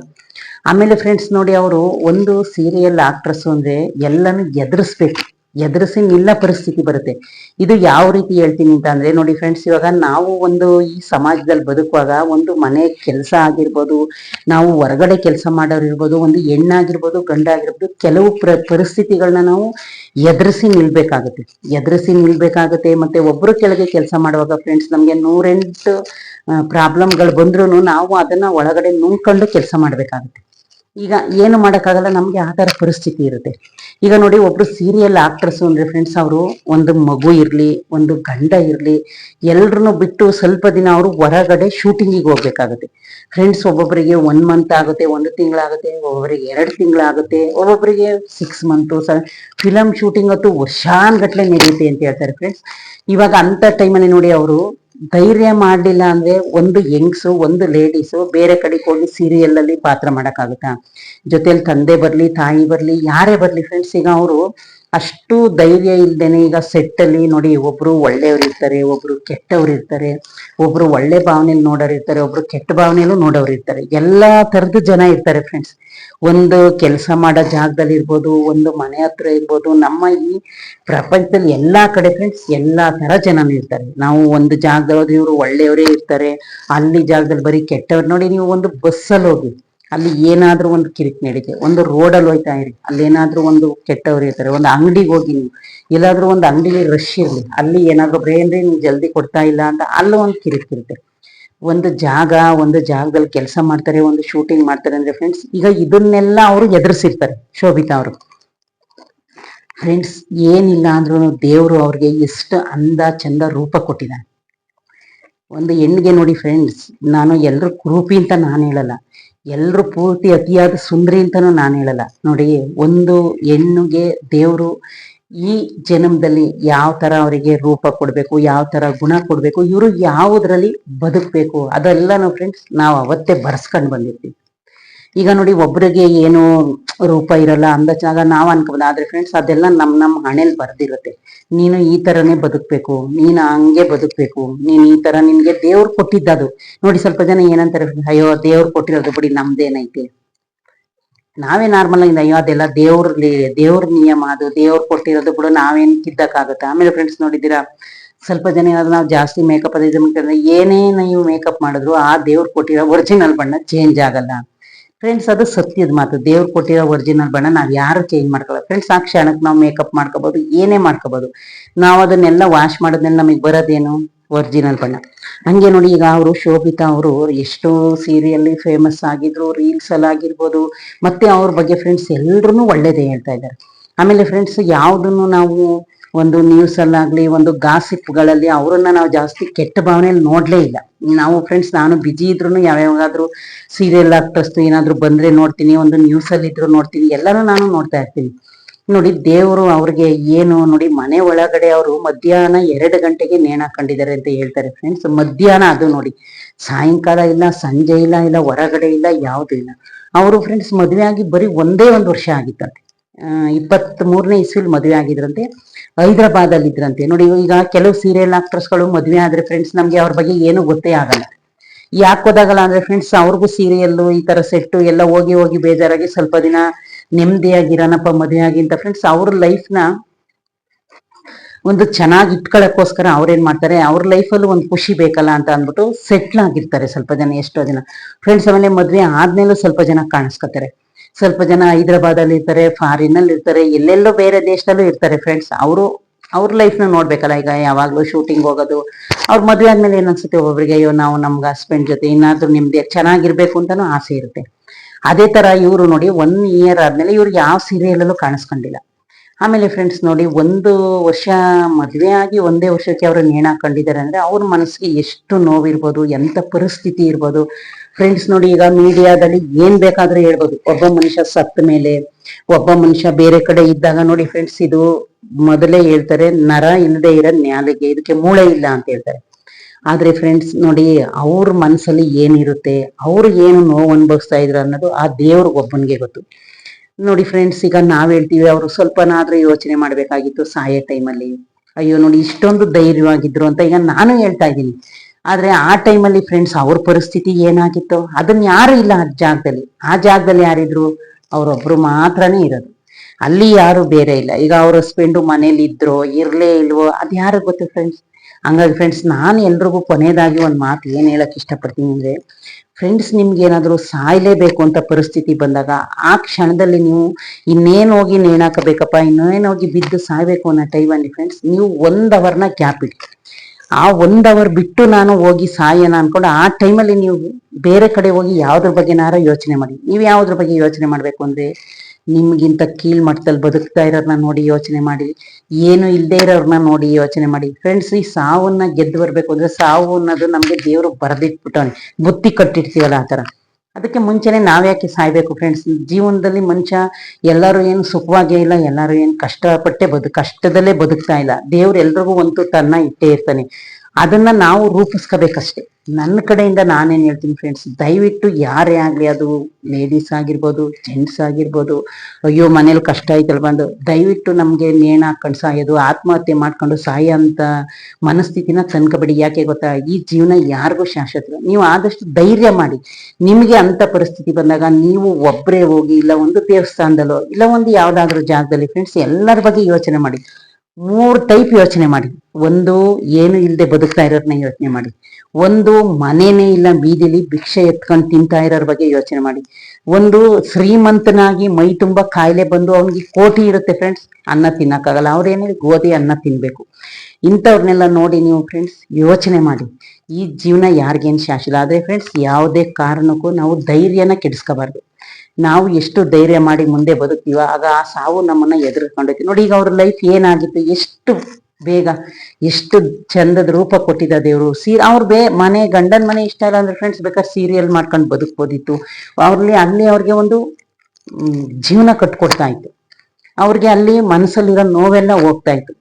ಆಮೇಲೆ ಫ್ರೆಂಡ್ಸ್ ನೋಡಿ ಅವರು ಒಂದು ಸೀರಿಯಲ್ ಆಕ್ಟ್ರೆಸ್ ಅಂದ್ರೆ ಎಲ್ಲಾನು ಎದುರಿಸ್ಬೇಕು. ಎದುರಿಸಿ ಇಲ್ಲ ಪರಿಸ್ಥಿತಿ ಬರುತ್ತೆ. ಇದು ಯಾವ ರೀತಿ ಹೇಳ್ತೀನಿ ಅಂತ ಅಂದ್ರೆ ನೋಡಿ ಫ್ರೆಂಡ್ಸ್ ಇವಾಗ ನಾವು ಒಂದು ಈ ಸಮಾಜದಲ್ಲಿ ಬದುಕುವಾಗ ಒಂದು ಮನೆ ಕೆಲಸ ಆಗಿರ್ಬೋದು, ನಾವು ಹೊರಗಡೆ ಕೆಲಸ ಮಾಡೋರು ಇರ್ಬೋದು, ಒಂದು ಹೆಣ್ಣಾಗಿರ್ಬೋದು, ಗಂಡಾಗಿರ್ಬೋದು, ಕೆಲವು ಪ್ರ ಪರಿಸ್ಥಿತಿಗಳನ್ನ ನಾವು ಎದುರಿಸಿ ನಿಲ್ಬೇಕಾಗುತ್ತೆ. ಎದುರಿಸಿ ನಿಲ್ಬೇಕಾಗುತ್ತೆ ಮತ್ತೆ ಒಬ್ರು ಕೆಳಗೆ ಕೆಲಸ ಮಾಡುವಾಗ ಫ್ರೆಂಡ್ಸ್ ನಮ್ಗೆ ನೂರೆಂಟು ಪ್ರಾಬ್ಲಮ್ಗಳು ಬಂದ್ರು ನಾವು ಅದನ್ನ ಒಳಗಡೆ ನುಂಗ್ಕೊಂಡು ಕೆಲಸ ಮಾಡ್ಬೇಕಾಗುತ್ತೆ. ಈಗ ಏನು ಮಾಡೋಕ್ಕಾಗಲ್ಲ, ನಮ್ಗೆ ಆ ಥರ ಪರಿಸ್ಥಿತಿ ಇರುತ್ತೆ. ಈಗ ನೋಡಿ, ಒಬ್ರು ಸೀರಿಯಲ್ ಆಕ್ಟ್ರೆಸ್ ಅಂದ್ರೆ ಫ್ರೆಂಡ್ಸ್ ಅವರು, ಒಂದು ಮಗು ಇರಲಿ, ಒಂದು ಗಂಡ ಇರ್ಲಿ ಎಲ್ಲರನ್ನು ಬಿಟ್ಟು ಸ್ವಲ್ಪ ದಿನ ಅವರು ಹೊರಗಡೆ ಶೂಟಿಂಗಿಗೆ ಹೋಗ್ಬೇಕಾಗುತ್ತೆ. ಫ್ರೆಂಡ್ಸ್ ಒಬ್ಬೊಬ್ಬರಿಗೆ ಒನ್ ಮಂತ್ ಆಗುತ್ತೆ, ಒಂದು ತಿಂಗಳಾಗುತ್ತೆ ಒಬ್ಬೊಬ್ಬರಿಗೆ ಎರಡು ತಿಂಗಳಾಗುತ್ತೆ ಒಬ್ಬೊಬ್ಬರಿಗೆ ಸಿಕ್ಸ್ ಮಂತು ಸ ಫಿಲಮ್ ಶೂಟಿಂಗ್ ಅಂತೂ ವರ್ಷಾನ್ಗಟ್ಲೆ ನಡೆಯುತ್ತೆ ಅಂತ ಹೇಳ್ತಾರೆ ಫ್ರೆಂಡ್ಸ್ ಇವಾಗ ಅಂಥ ಟೈಮಲ್ಲಿ ನೋಡಿ ಅವರು ಧೈರ್ಯ ಮಾಡಲಿಲ್ಲ ಅಂದ್ರೆ ಒಂದು ಹೆಂಗ್ಸು ಒಂದು ಲೇಡೀಸು ಬೇರೆ ಕಡೆ ಹೋಗಿ ಸೀರಿಯಲ್ ಅಲ್ಲಿ ಪಾತ್ರ ಮಾಡಕ್ಕಾಗುತ್ತಾ? ಜೊತೆಲಿ ತಂದೆ ಬರ್ಲಿ, ತಾಯಿ ಬರ್ಲಿ, ಯಾರೇ ಬರ್ಲಿ ಫ್ರೆಂಡ್ಸ್ ಈಗ ಅವರು ಅಷ್ಟು ಧೈರ್ಯ ಇಲ್ದೇನೆ ಈಗ ಸೆಟ್ ಅಲ್ಲಿ ನೋಡಿ ಒಬ್ರು ಒಳ್ಳೆಯವ್ರು ಇರ್ತಾರೆ, ಒಬ್ರು ಕೆಟ್ಟವ್ರು ಇರ್ತಾರೆ, ಒಬ್ರು ಒಳ್ಳೆ ಭಾವನೆಯಲ್ಲಿ ನೋಡೋರು ಇರ್ತಾರೆ, ಒಬ್ರು ಕೆಟ್ಟ ಭಾವನೆಯಲ್ಲೂ ನೋಡೋರು ಇರ್ತಾರೆ. ಎಲ್ಲಾ ತರದ ಜನ ಇರ್ತಾರೆ ಫ್ರೆಂಡ್ಸ್ ಒಂದು ಕೆಲಸ ಮಾಡೋ ಜಾಗದಲ್ಲಿ ಇರ್ಬೋದು, ಒಂದು ಮನೆ ಹತ್ರ ಇರ್ಬೋದು, ನಮ್ಮ ಈ ಪ್ರಪಂಚದಲ್ಲಿ ಎಲ್ಲಾ ಕಡೆ ಫ್ರೆಂಡ್ಸ್ ಎಲ್ಲಾ ತರ ಜನನು ಇರ್ತಾರೆ. ನಾವು ಒಂದು ಜಾಗದಲ್ಲಿ ಹೋದ್ರೆ ಇವರು ಒಳ್ಳೆಯವರೇ ಇರ್ತಾರೆ. ಅಲ್ಲಿ ಜಾಗದಲ್ಲಿ ಬರೀ ಕೆಟ್ಟವ್ರು ನೋಡಿ ನೀವು ಒಂದು ಬಸ್ಸಲ್ಲಿ ಹೋಗಿ, ಅಲ್ಲಿ ಏನಾದ್ರೂ ಒಂದು ಕಿರಿಕ್ ನಡೀತೆ, ಒಂದು ರೋಡಲ್ಲಿ ಹೋಯ್ತಾ ಇರಿ, ಅಲ್ಲಿ ಏನಾದ್ರೂ ಒಂದು ಕೆಟ್ಟವ್ರು ಇರ್ತಾರೆ, ಒಂದು ಅಂಗಡಿಗೆ ಹೋಗಿ ನೀವು ಎಲ್ಲಾದ್ರೂ ಒಂದು ಅಂಗಡಿಗೆ ರಶ್ ಇರ್ಲಿ, ಅಲ್ಲಿ ಏನಾದ್ರೂ ಬ್ರೇನ್ರಿ ನೀವು ಜಲ್ದಿ ಕೊಡ್ತಾ ಇಲ್ಲ ಅಂತ ಅಲ್ಲೂ ಒಂದು ಕಿರಿಕ್ ಇರುತ್ತೆ. ಒಂದು ಜಾಗ, ಒಂದು ಜಾಗದಲ್ಲಿ ಕೆಲಸ ಮಾಡ್ತಾರೆ, ಒಂದು ಶೂಟಿಂಗ್ ಮಾಡ್ತಾರೆ ಅಂದ್ರೆ ಫ್ರೆಂಡ್ಸ್ ಈಗ ಇದನ್ನೆಲ್ಲ ಅವರು ಎದುರಿಸಿರ್ತಾರೆ, ಶೋಭಿತಾ ಅವರು. ಫ್ರೆಂಡ್ಸ್ ಏನಿಲ್ಲ ಅಂದ್ರೂ ದೇವರು ಅವ್ರಿಗೆ ಎಷ್ಟು ಅಂದ ಚಂದ ರೂಪ ಕೊಟ್ಟಿದ್ದಾನೆ. ಒಂದು ಹೆಣ್ಣಿಗೆ ನೋಡಿ ಫ್ರೆಂಡ್ಸ್ ನಾನು ಎಲ್ರು ಕುರೂಪಿ ಅಂತ ನಾನು ಹೇಳಲ್ಲ. ಎಲ್ರು ಪೂರ್ತಿ ಅತಿಯಾದ ಸುಂದರಿ ಅಂತಾನು ನಾನು ಹೇಳಲ್ಲ. ನೋಡಿ, ಒಂದು ಹೆಣ್ಣಿಗೆ ದೇವರು ಈ ಜನ್ಮದಲ್ಲಿ ಯಾವ ತರ ಅವರಿಗೆ ರೂಪ ಕೊಡ್ಬೇಕು, ಯಾವ ತರ ಗುಣ ಕೊಡ್ಬೇಕು, ಇವರು ಯಾವುದ್ರಲ್ಲಿ ಬದುಕ್ಬೇಕು, ಅದೆಲ್ಲ ನಾವು ಫ್ರೆಂಡ್ಸ್ ನಾವು ಅವತ್ತೇ ಬರ್ಸ್ಕೊಂಡ್ ಬಂದಿರ್ತೀವಿ. ಈಗ ನೋಡಿ ಒಬ್ರಿಗೆ ಏನು ರೂಪ ಇರಲ್ಲ ಅಂದ ಜಾಗ ನಾವು ಅನ್ಕೋಬೋದು, ಆದ್ರೆ ಫ್ರೆಂಡ್ಸ್ ಅದೆಲ್ಲ ನಮ್ ನಮ್ ಹಣೆಲ್ ಬರ್ದಿರುತ್ತೆ. ನೀನು ಈ ತರನೇ ಬದುಕ್ಬೇಕು, ನೀನ್ ಹಂಗೆ ಬದುಕ್ಬೇಕು, ನೀನ್ ಈ ತರ ನಿನ್ಗೆ ದೇವ್ರು ಕೊಟ್ಟಿದ್ದದು. ನೋಡಿ ಸ್ವಲ್ಪ ಜನ ಏನಂತಾರೆ, ಅಯ್ಯೋ ದೇವ್ರು ಕೊಟ್ಟಿರೋದು ಬಿಡಿ ನಮ್ದೇನೈತೆ. ನಾವೇ ನಾರ್ಮಲ್ ಆಗಿ ಅಯ್ಯೋ ಅದೆಲ್ಲ ದೇವ್ರಲ್ಲಿ ದೇವ್ರ ನಿಯಮ ಅದು, ದೇವ್ರು ಕೊಟ್ಟಿರೋದು ಬಿಡು, ನಾವೇನ್ ಕಿದ್ದಕ್ಕಾಗುತ್ತೆ? ಆಮೇಲೆ ಫ್ರೆಂಡ್ಸ್ ನೋಡಿದ್ದೀರಾ? ಸ್ವಲ್ಪ ಜನ ಏನಾದ್ರು ನಾವು ಜಾಸ್ತಿ ಮೇಕಪ್ ಅದ ಏನೇ ನೀವು ಮೇಕಪ್ ಮಾಡಿದ್ರು ಆ ದೇವ್ರು ಕೊಟ್ಟಿರೋ ಒರಿಜಿನಲ್ ಬಣ್ಣ ಚೇಂಜ್ ಆಗಲ್ಲ. ಫ್ರೆಂಡ್ಸ್ ಅದು ಸತ್ಯದ ಮಾತು. ದೇವ್ರು ಕೊಟ್ಟಿರೋ ಒರಿಜಿನಲ್ ಬಣ್ಣ ನಾವ್ ಯಾರು ಚೇಂಜ್ ಮಾಡ್ಕೊಳ್ಳಲ್ಲ ಫ್ರೆಂಡ್ಸ್ ಆ ಕ್ಷಣಕ್ಕೆ ನಾವು ಮೇಕಪ್ ಮಾಡ್ಕೋಬಹುದು ಏನೇ ಮಾಡ್ಕೋಬಹುದು ನಾವು ಅದನ್ನೆಲ್ಲ ವಾಶ್ ಮಾಡೋದ್ನೆಲ್ಲ ನಮಗೆ ಬರೋದೇನು? ಒರಿಜಿನಲ್ ಬಣ್ಣ. ಹಂಗೆ ನೋಡಿ ಈಗ ಅವರು ಶೋಭಿತಾ ಅವರು ಎಷ್ಟೋ ಸೀರಿಯಲ್ ಫೇಮಸ್ ಆಗಿದ್ರು ರೀಲ್ಸ್ ಅಲ್ಲಿ ಆಗಿರ್ಬೋದು, ಮತ್ತೆ ಅವ್ರ ಬಗ್ಗೆ ಫ್ರೆಂಡ್ಸ್ ಎಲ್ರು ಒಳ್ಳೇದೇ ಹೇಳ್ತಾ ಇದ್ದಾರೆ. ಆಮೇಲೆ ಫ್ರೆಂಡ್ಸ್ ಯಾವ್ದನ್ನು ನಾವು ಒಂದು ನ್ಯೂಸ್ ಅಲ್ಲಾಗ್ಲಿ, ಒಂದು ಗಾಸಿಪ್ಗಳಲ್ಲಿ ಅವರನ್ನ ನಾವು ಜಾಸ್ತಿ ಕೆಟ್ಟ ಭಾವನೆಯಲ್ಲಿ ನೋಡ್ಲೇ ಇಲ್ಲ. ನಾವು ಫ್ರೆಂಡ್ಸ್ ನಾನು ಬಿಜಿ ಇದ್ರು ಯಾವ್ಯಾವಾಗಾದ್ರೂ ಸೀರಿಯಲ್ ಆಕ್ಟರ್ಸ್ ಏನಾದ್ರು ಬಂದ್ರೆ ನೋಡ್ತೀನಿ, ಒಂದು ನ್ಯೂಸ್ ಅಲ್ಲಿ ಇದ್ರು ನೋಡ್ತೀನಿ, ಎಲ್ಲಾನು ನಾನು ನೋಡ್ತಾ ಇರ್ತೀನಿ. ನೋಡಿ ದೇವರು ಅವ್ರಿಗೆ ಏನು ನೋಡಿ ಮನೆ ಒಳಗಡೆ ಅವರು ಮಧ್ಯಾಹ್ನ ಎರಡು ಗಂಟೆಗೆ ನೇಣ ಹಾಕೊಂಡಿದ್ದಾರೆ ಅಂತ ಹೇಳ್ತಾರೆ ಫ್ರೆಂಡ್ಸ್ ಮಧ್ಯಾಹ್ನ ಅದು ನೋಡಿ. ಸಾಯಂಕಾಲ ಇಲ್ಲ, ಸಂಜೆ ಇಲ್ಲ ಇಲ್ಲ, ಹೊರಗಡೆ ಇಲ್ಲ, ಯಾವುದು ಇಲ್ಲ. ಅವರು ಫ್ರೆಂಡ್ಸ್ ಮದುವೆ ಆಗಿ ಬರೀ ಒಂದೇ ಒಂದು ವರ್ಷ ಆಗಿತ್ತಂತೆ. ಇಪ್ಪತ್ತ್ ಮೂರನೇ ಇಸ್ವಿಲ್ ಮದುವೆ ಆಗಿದ್ರಂತೆ. ಹೈದರಾಬಾದ್ ಅಲ್ಲಿ ಇದ್ರಂತೆ. ನೋಡಿ, ಈಗ ಕೆಲವು ಸೀರಿಯಲ್ ಆಕ್ಟರ್ಸ್ಗಳು ಮದುವೆ ಆದ್ರೆ ಫ್ರೆಂಡ್ಸ್ ನಮ್ಗೆ ಅವ್ರ ಬಗ್ಗೆ ಏನು ಗೊತ್ತೇ ಆಗಲ್ಲ. ಯಾಕೆ ಹೋದಾಗಲ್ಲ ಅಂದ್ರೆ ಫ್ರೆಂಡ್ಸ್ ಅವ್ರಿಗೂ ಸೀರಿಯಲ್ ಈ ತರ ಸೆಟ್ಟು ಎಲ್ಲ ಹೋಗಿ ಹೋಗಿ ಬೇಜಾರಾಗಿ ಸ್ವಲ್ಪ ದಿನ ನೆಮ್ಮದಿಯಾಗಿರೋಣಪ್ಪ ಮದುವೆ ಆಗಿ ಅಂತ ಫ್ರೆಂಡ್ಸ್ ಅವ್ರ ಲೈಫ್ನ ಒಂದು ಚೆನ್ನಾಗಿ ಇಟ್ಕೊಳಕ್ಕೋಸ್ಕರ ಅವ್ರೇನ್ ಮಾಡ್ತಾರೆ, ಅವ್ರ ಲೈಫಲ್ಲೂ ಒಂದು ಖುಷಿ ಬೇಕಲ್ಲ ಅಂತ ಅಂದ್ಬಿಟ್ಟು ಸೆಟ್ಲ್ ಆಗಿರ್ತಾರೆ ಸ್ವಲ್ಪ ಜನ, ಎಷ್ಟೋ ಜನ. ಫ್ರೆಂಡ್ಸ್ ಆಮೇಲೆ ಮದುವೆ ಆದ್ಮೇಲೂ ಸ್ವಲ್ಪ ಜನ ಕಾಣಿಸ್ಕೊತಾರೆ. ಸ್ವಲ್ಪ ಜನ ಹೈದರಾಬಾದ್ ಅಲ್ಲಿ ಇರ್ತಾರೆ ಫಾರಿನ್ ಅಲ್ಲಿ ಇರ್ತಾರೆ, ಎಲ್ಲೆಲ್ಲೋ ಬೇರೆ ದೇಶದಲ್ಲೂ ಇರ್ತಾರೆ ಫ್ರೆಂಡ್ಸ್ ಅವರು, ಅವ್ರ ಲೈಫ್ನ ನೋಡ್ಬೇಕಲ್ಲ, ಈಗ ಯಾವಾಗ್ಲೂ ಶೂಟಿಂಗ್ ಹೋಗೋದು, ಅವ್ರ ಮದುವೆ ಆದ್ಮೇಲೆ ಏನ್ ಅನ್ಸುತ್ತೆ ಒಬ್ಬರಿಗೆ ಅಯ್ಯೋ, ನಾವು ನಮ್ಗ ಹಸ್ಬೆಂಡ್ ಜೊತೆ ಇನ್ನಾದ್ರೂ ನಿಮ್ದೆ ಚೆನ್ನಾಗಿರ್ಬೇಕು ಅಂತಾನು ಆಸೆ ಇರುತ್ತೆ. ಅದೇ ತರ ಇವರು ನೋಡಿ ಒನ್ ಇಯರ್ ಆದ್ಮೇಲೆ ಇವ್ರು ಯಾವ ಸೀರಿಯಲಲ್ಲೂ ಕಾಣಿಸ್ಕೊಂಡಿಲ್ಲ. ಆಮೇಲೆ ಫ್ರೆಂಡ್ಸ್ ನೋಡಿ ಒಂದು ವರ್ಷ ಮದುವೆ ಆಗಿ ಒಂದೇ ವರ್ಷಕ್ಕೆ ಅವರು ನೇಣ ಹಾಕೊಂಡಿದ್ದಾರೆ ಅಂದ್ರೆ ಅವ್ರ ಮನಸ್ಸಿಗೆ ಎಷ್ಟು ನೋವಿರ್ಬೋದು, ಎಂತ ಪರಿಸ್ಥಿತಿ ಇರ್ಬೋದು. ಫ್ರೆಂಡ್ಸ್ ನೋಡಿ ಈಗ ಮೀಡಿಯಾದಲ್ಲಿ ಏನ್ ಬೇಕಾದ್ರೂ ಹೇಳ್ಬೋದು. ಒಬ್ಬ ಮನುಷ್ಯ ಸತ್ತ ಮೇಲೆ, ಒಬ್ಬ ಮನುಷ್ಯ ಬೇರೆ ಕಡೆ ಇದ್ದಾಗ ನೋಡಿ ಫ್ರೆಂಡ್ಸ್ ಇದು ಮೊದಲೇ ಹೇಳ್ತಾರೆ, ನರ ಇಲ್ಲದೆ ಇರೋ ನ್ಯಾಲಿಗೆ ಇದಕ್ಕೆ ಮೂಳೆ ಇಲ್ಲ ಅಂತ ಹೇಳ್ತಾರೆ. ಆದ್ರೆ ಫ್ರೆಂಡ್ಸ್ ನೋಡಿ ಅವ್ರ ಮನಸ್ಸಲ್ಲಿ ಏನಿರುತ್ತೆ, ಅವ್ರು ಏನು ನೋವು ಅನುಭವಿಸ್ತಾ ಇದ್ರು ಅನ್ನೋದು ಆ ಒಬ್ಬನಿಗೆ ಗೊತ್ತು. ನೋಡಿ ಫ್ರೆಂಡ್ಸ್ ಈಗ ನಾವ್ ಹೇಳ್ತೀವಿ ಅವರು ಸ್ವಲ್ಪನಾದ್ರೂ ಯೋಚನೆ ಮಾಡ್ಬೇಕಾಗಿತ್ತು ಸಾಯೋ ಟೈಮಲ್ಲಿ ಅಯ್ಯೋ ನೋಡಿ ಇಷ್ಟೊಂದು ಧೈರ್ಯವಾಗಿದ್ರು ಅಂತ ಈಗ ನಾನು ಹೇಳ್ತಾ ಇದ್ದೀನಿ. ಆದ್ರೆ ಆ ಟೈಮಲ್ಲಿ ಫ್ರೆಂಡ್ಸ್ ಅವ್ರ ಪರಿಸ್ಥಿತಿ ಏನಾಗಿತ್ತು ಅದನ್ನ ಯಾರು ಇಲ್ಲ ಆ ಜಾಗದಲ್ಲಿ. ಆ ಜಾಗದಲ್ಲಿ ಯಾರಿದ್ರು? ಅವ್ರೊಬ್ರು ಮಾತ್ರನೇ ಇರೋದು. ಅಲ್ಲಿ ಯಾರು ಬೇರೆ ಇಲ್ಲ. ಈಗ ಅವ್ರ ಹಸ್ಬೆಂಡು ಮನೇಲಿ ಇದ್ರೋ ಇರ್ಲೇ ಇಲ್ವೋ ಅದ್ ಯಾರು ಗೊತ್ತು ಫ್ರೆಂಡ್ಸ್ ಹಂಗಾಗಿ ಫ್ರೆಂಡ್ಸ್ ನಾನು ಎಲ್ರಿಗೂ ಕೊನೆಯದಾಗಿ ಒಂದು ಮಾತು ಏನು ಹೇಳಕ್ ಇಷ್ಟಪಡ್ತೀನಿ ಅಂದ್ರೆ ಫ್ರೆಂಡ್ಸ್ ನಿಮ್ಗೆ ಏನಾದರೂ ಸಾಯಲೇಬೇಕು ಅಂತ ಪರಿಸ್ಥಿತಿ ಬಂದಾಗ, ಆ ಕ್ಷಣದಲ್ಲಿ ನೀವು ಇನ್ನೇನು ಹೋಗಿ ನೇಣಾಕಬೇಕಪ್ಪ, ಇನ್ನೇನು ಹೋಗಿ ಬಿದ್ದು ಸಾಯ್ಬೇಕು ಅನ್ನೋ ಟೈಮಲ್ಲಿ ಫ್ರೆಂಡ್ಸ್ ನೀವು ಒಂದ್ ಅವರ್ನ ಗ್ಯಾಪ್ ಇಡಿ. ಆ ಒಂದ್ ಅವರ್ ಬಿಟ್ಟು ನಾನು ಹೋಗಿ ಸಾಯೋಣ ಅನ್ಕೊಂಡು, ಆ ಟೈಮಲ್ಲಿ ನೀವು ಬೇರೆ ಕಡೆ ಹೋಗಿ ಯಾವ್ದ್ರ ಬಗ್ಗೆನಾರ ಯೋಚನೆ ಮಾಡಿ. ನೀವು ಯಾವ್ದ್ರ ಬಗ್ಗೆ ಯೋಚನೆ ಮಾಡ್ಬೇಕು ಅಂದ್ರೆ ನಿಮ್ಗಿಂತ ಕೀಳ್ ಮಟ್ಟದಲ್ಲಿ ಬದುಕ್ತಾ ಇರೋರ್ನ ನೋಡಿ ಯೋಚನೆ ಮಾಡಿ. ಏನು ಇಲ್ಲದೆ ಇರೋರ್ನ ನೋಡಿ ಯೋಚನೆ ಮಾಡಿ. ಫ್ರೆಂಡ್ಸ್ ಈ ಸಾವನ್ನ ಗೆದ್ದು ಬರ್ಬೇಕು ಅಂದ್ರೆ ಸಾವು ಅನ್ನೋದು ನಮ್ಗೆ ದೇವ್ರು ಬರೆದಿಟ್ಬಿಟ್ಟವನೆ. ಬುತ್ತಿ ಕಟ್ಟಿರ್ತೀವಲ್ಲ ಆತರ ಅದಕ್ಕೆ ಮುಂಚೆನೆ ನಾವ್ಯಾಕೆ ಸಾಯ್ಬೇಕು ಫ್ರೆಂಡ್ಸ್ ಜೀವನದಲ್ಲಿ ಮನುಷ್ಯ ಎಲ್ಲರೂ ಏನು ಸುಖವಾಗೇ ಇಲ್ಲ, ಎಲ್ಲರೂ ಏನು ಕಷ್ಟಪಟ್ಟೆ ಬದು, ಕಷ್ಟದಲ್ಲೇ ಬದುಕ್ತಾ ಇಲ್ಲ. ದೇವ್ರು ಎಲ್ರಿಗೂ ಒಂದು ತನ್ನ ಇಟ್ಟೇ ಇರ್ತಾನೆ. ಅದನ್ನ ನಾವು ರೂಪಿಸ್ಕೋಬೇಕಷ್ಟೇ. ನನ್ನ ಕಡೆಯಿಂದ ನಾನೇನ್ ಹೇಳ್ತೀನಿ ಫ್ರೆಂಡ್ಸ್ ದಯವಿಟ್ಟು ಯಾರೇ ಆಗ್ಲಿ ಅದು ಲೇಡೀಸ್ ಆಗಿರ್ಬೋದು ಜೆಂಟ್ಸ್ ಆಗಿರ್ಬೋದು, ಅಯ್ಯೋ ಮನೇಲಿ ಕಷ್ಟ ಐತಲ್ ಬಂದು ದಯವಿಟ್ಟು ನಮ್ಗೆ ನೇಣ ಹಾಕೊಂಡು ಸಾಯೋದು ಆತ್ಮಹತ್ಯೆ ಮಾಡ್ಕೊಂಡು ಸಾಯ ಅಂತ ಮನಸ್ಥಿತಿನ ತಂದ್ಕೊಬೇಡಿ ಯಾಕೆ ಗೊತ್ತಾ? ಈ ಜೀವನ ಯಾರಿಗೂ ಶಾಶ್ವತ ನೀವು ಆದಷ್ಟು ಧೈರ್ಯ ಮಾಡಿ. ನಿಮ್ಗೆ ಅಂತ ಪರಿಸ್ಥಿತಿ ಬಂದಾಗ ನೀವು ಒಬ್ಬರೇ ಹೋಗಿ, ಇಲ್ಲ ಒಂದು ದೇವಸ್ಥಾನದಲ್ಲೋ, ಇಲ್ಲ ಒಂದು ಯಾವ್ದಾದ್ರು ಜಾಗದಲ್ಲಿ ಫ್ರೆಂಡ್ಸ್ ಎಲ್ಲರ ಬಗ್ಗೆ ಯೋಚನೆ ಮಾಡಿ. ಮೂರ್ ಟೈಪ್ ಯೋಚನೆ ಮಾಡಿ. ಒಂದು ಏನು ಇಲ್ಲದೆ ಬದುಕ್ತಾ ಇರೋರ್ನ ಯೋಚನೆ ಮಾಡಿ. ಒಂದು ಮನೆನೇ ಇಲ್ಲ, ಬೀದಿಲಿ ಭಿಕ್ಷೆ ಎತ್ಕೊಂಡು ತಿಂತಾ ಇರೋರ ಬಗ್ಗೆ ಯೋಚನೆ ಮಾಡಿ. ಒಂದು ಶ್ರೀಮಂತನಾಗಿ ಮೈ ತುಂಬಾ ಕಾಯಿಲೆ ಬಂದು ಅವನಿಗೆ ಕೋಟಿ ಇರುತ್ತೆ ಫ್ರೆಂಡ್ಸ್ ಅನ್ನ ತಿನ್ನಕ್ಕಾಗಲ್ಲ. ಅವ್ರೇನೇ ಗೋಧಿ, ಅನ್ನ ತಿನ್ಬೇಕು. ಇಂಥವ್ರನ್ನೆಲ್ಲ ನೋಡಿ ನೀವು ಫ್ರೆಂಡ್ಸ್ ಯೋಚನೆ ಮಾಡಿ. ಈ ಜೀವನ ಯಾರಿಗೇನು ಶಾಶ್ವತ? ಆದ್ರೆ ಫ್ರೆಂಡ್ಸ್ ಯಾವುದೇ ಕಾರಣಕ್ಕೂ ನಾವು ಧೈರ್ಯನ ಕೆಡಿಸ್ಕೋಬಾರ್ದು. ನಾವು ಎಷ್ಟು ಧೈರ್ಯ ಮಾಡಿ ಮುಂದೆ ಬದುಕ್ತೀವ ಆಗ ಆ ಸಾವು ನಮ್ಮನ್ನ ಎದುರ್ಕೊಂಡೈತಿ. ನೋಡಿ ಈಗ ಅವ್ರ ಲೈಫ್ ಏನಾಗಿತ್ತು, ಎಷ್ಟು ಬೇಗ, ಎಷ್ಟು ಚಂದದ ರೂಪ ಕೊಟ್ಟಿದ್ದ ದೇವರು. ಸೀ, ಅವ್ರ ಬೇ, ಮನೆ, ಗಂಡನ ಮನೆ ಇಷ್ಟ ಇಲ್ಲ ಅಂದ್ರೆ ಫ್ರೆಂಡ್ಸ್ ಬೇಕಾದ್ರೆ ಸೀರಿಯಲ್ ಮಾಡ್ಕೊಂಡು ಬದುಕ್ಬೋದಿತ್ತು. ಅವ್ರಲ್ಲಿ ಅಲ್ಲಿ ಅವ್ರಿಗೆ ಒಂದು ಜೀವನ ಕಟ್ಕೊಡ್ತಾ ಇತ್ತು. ಅವ್ರಿಗೆ ಅಲ್ಲಿ ಮನಸ್ಸಲ್ಲಿರೋ ನೋವೆಲ್ಲ ಹೋಗ್ತಾ ಇತ್ತು.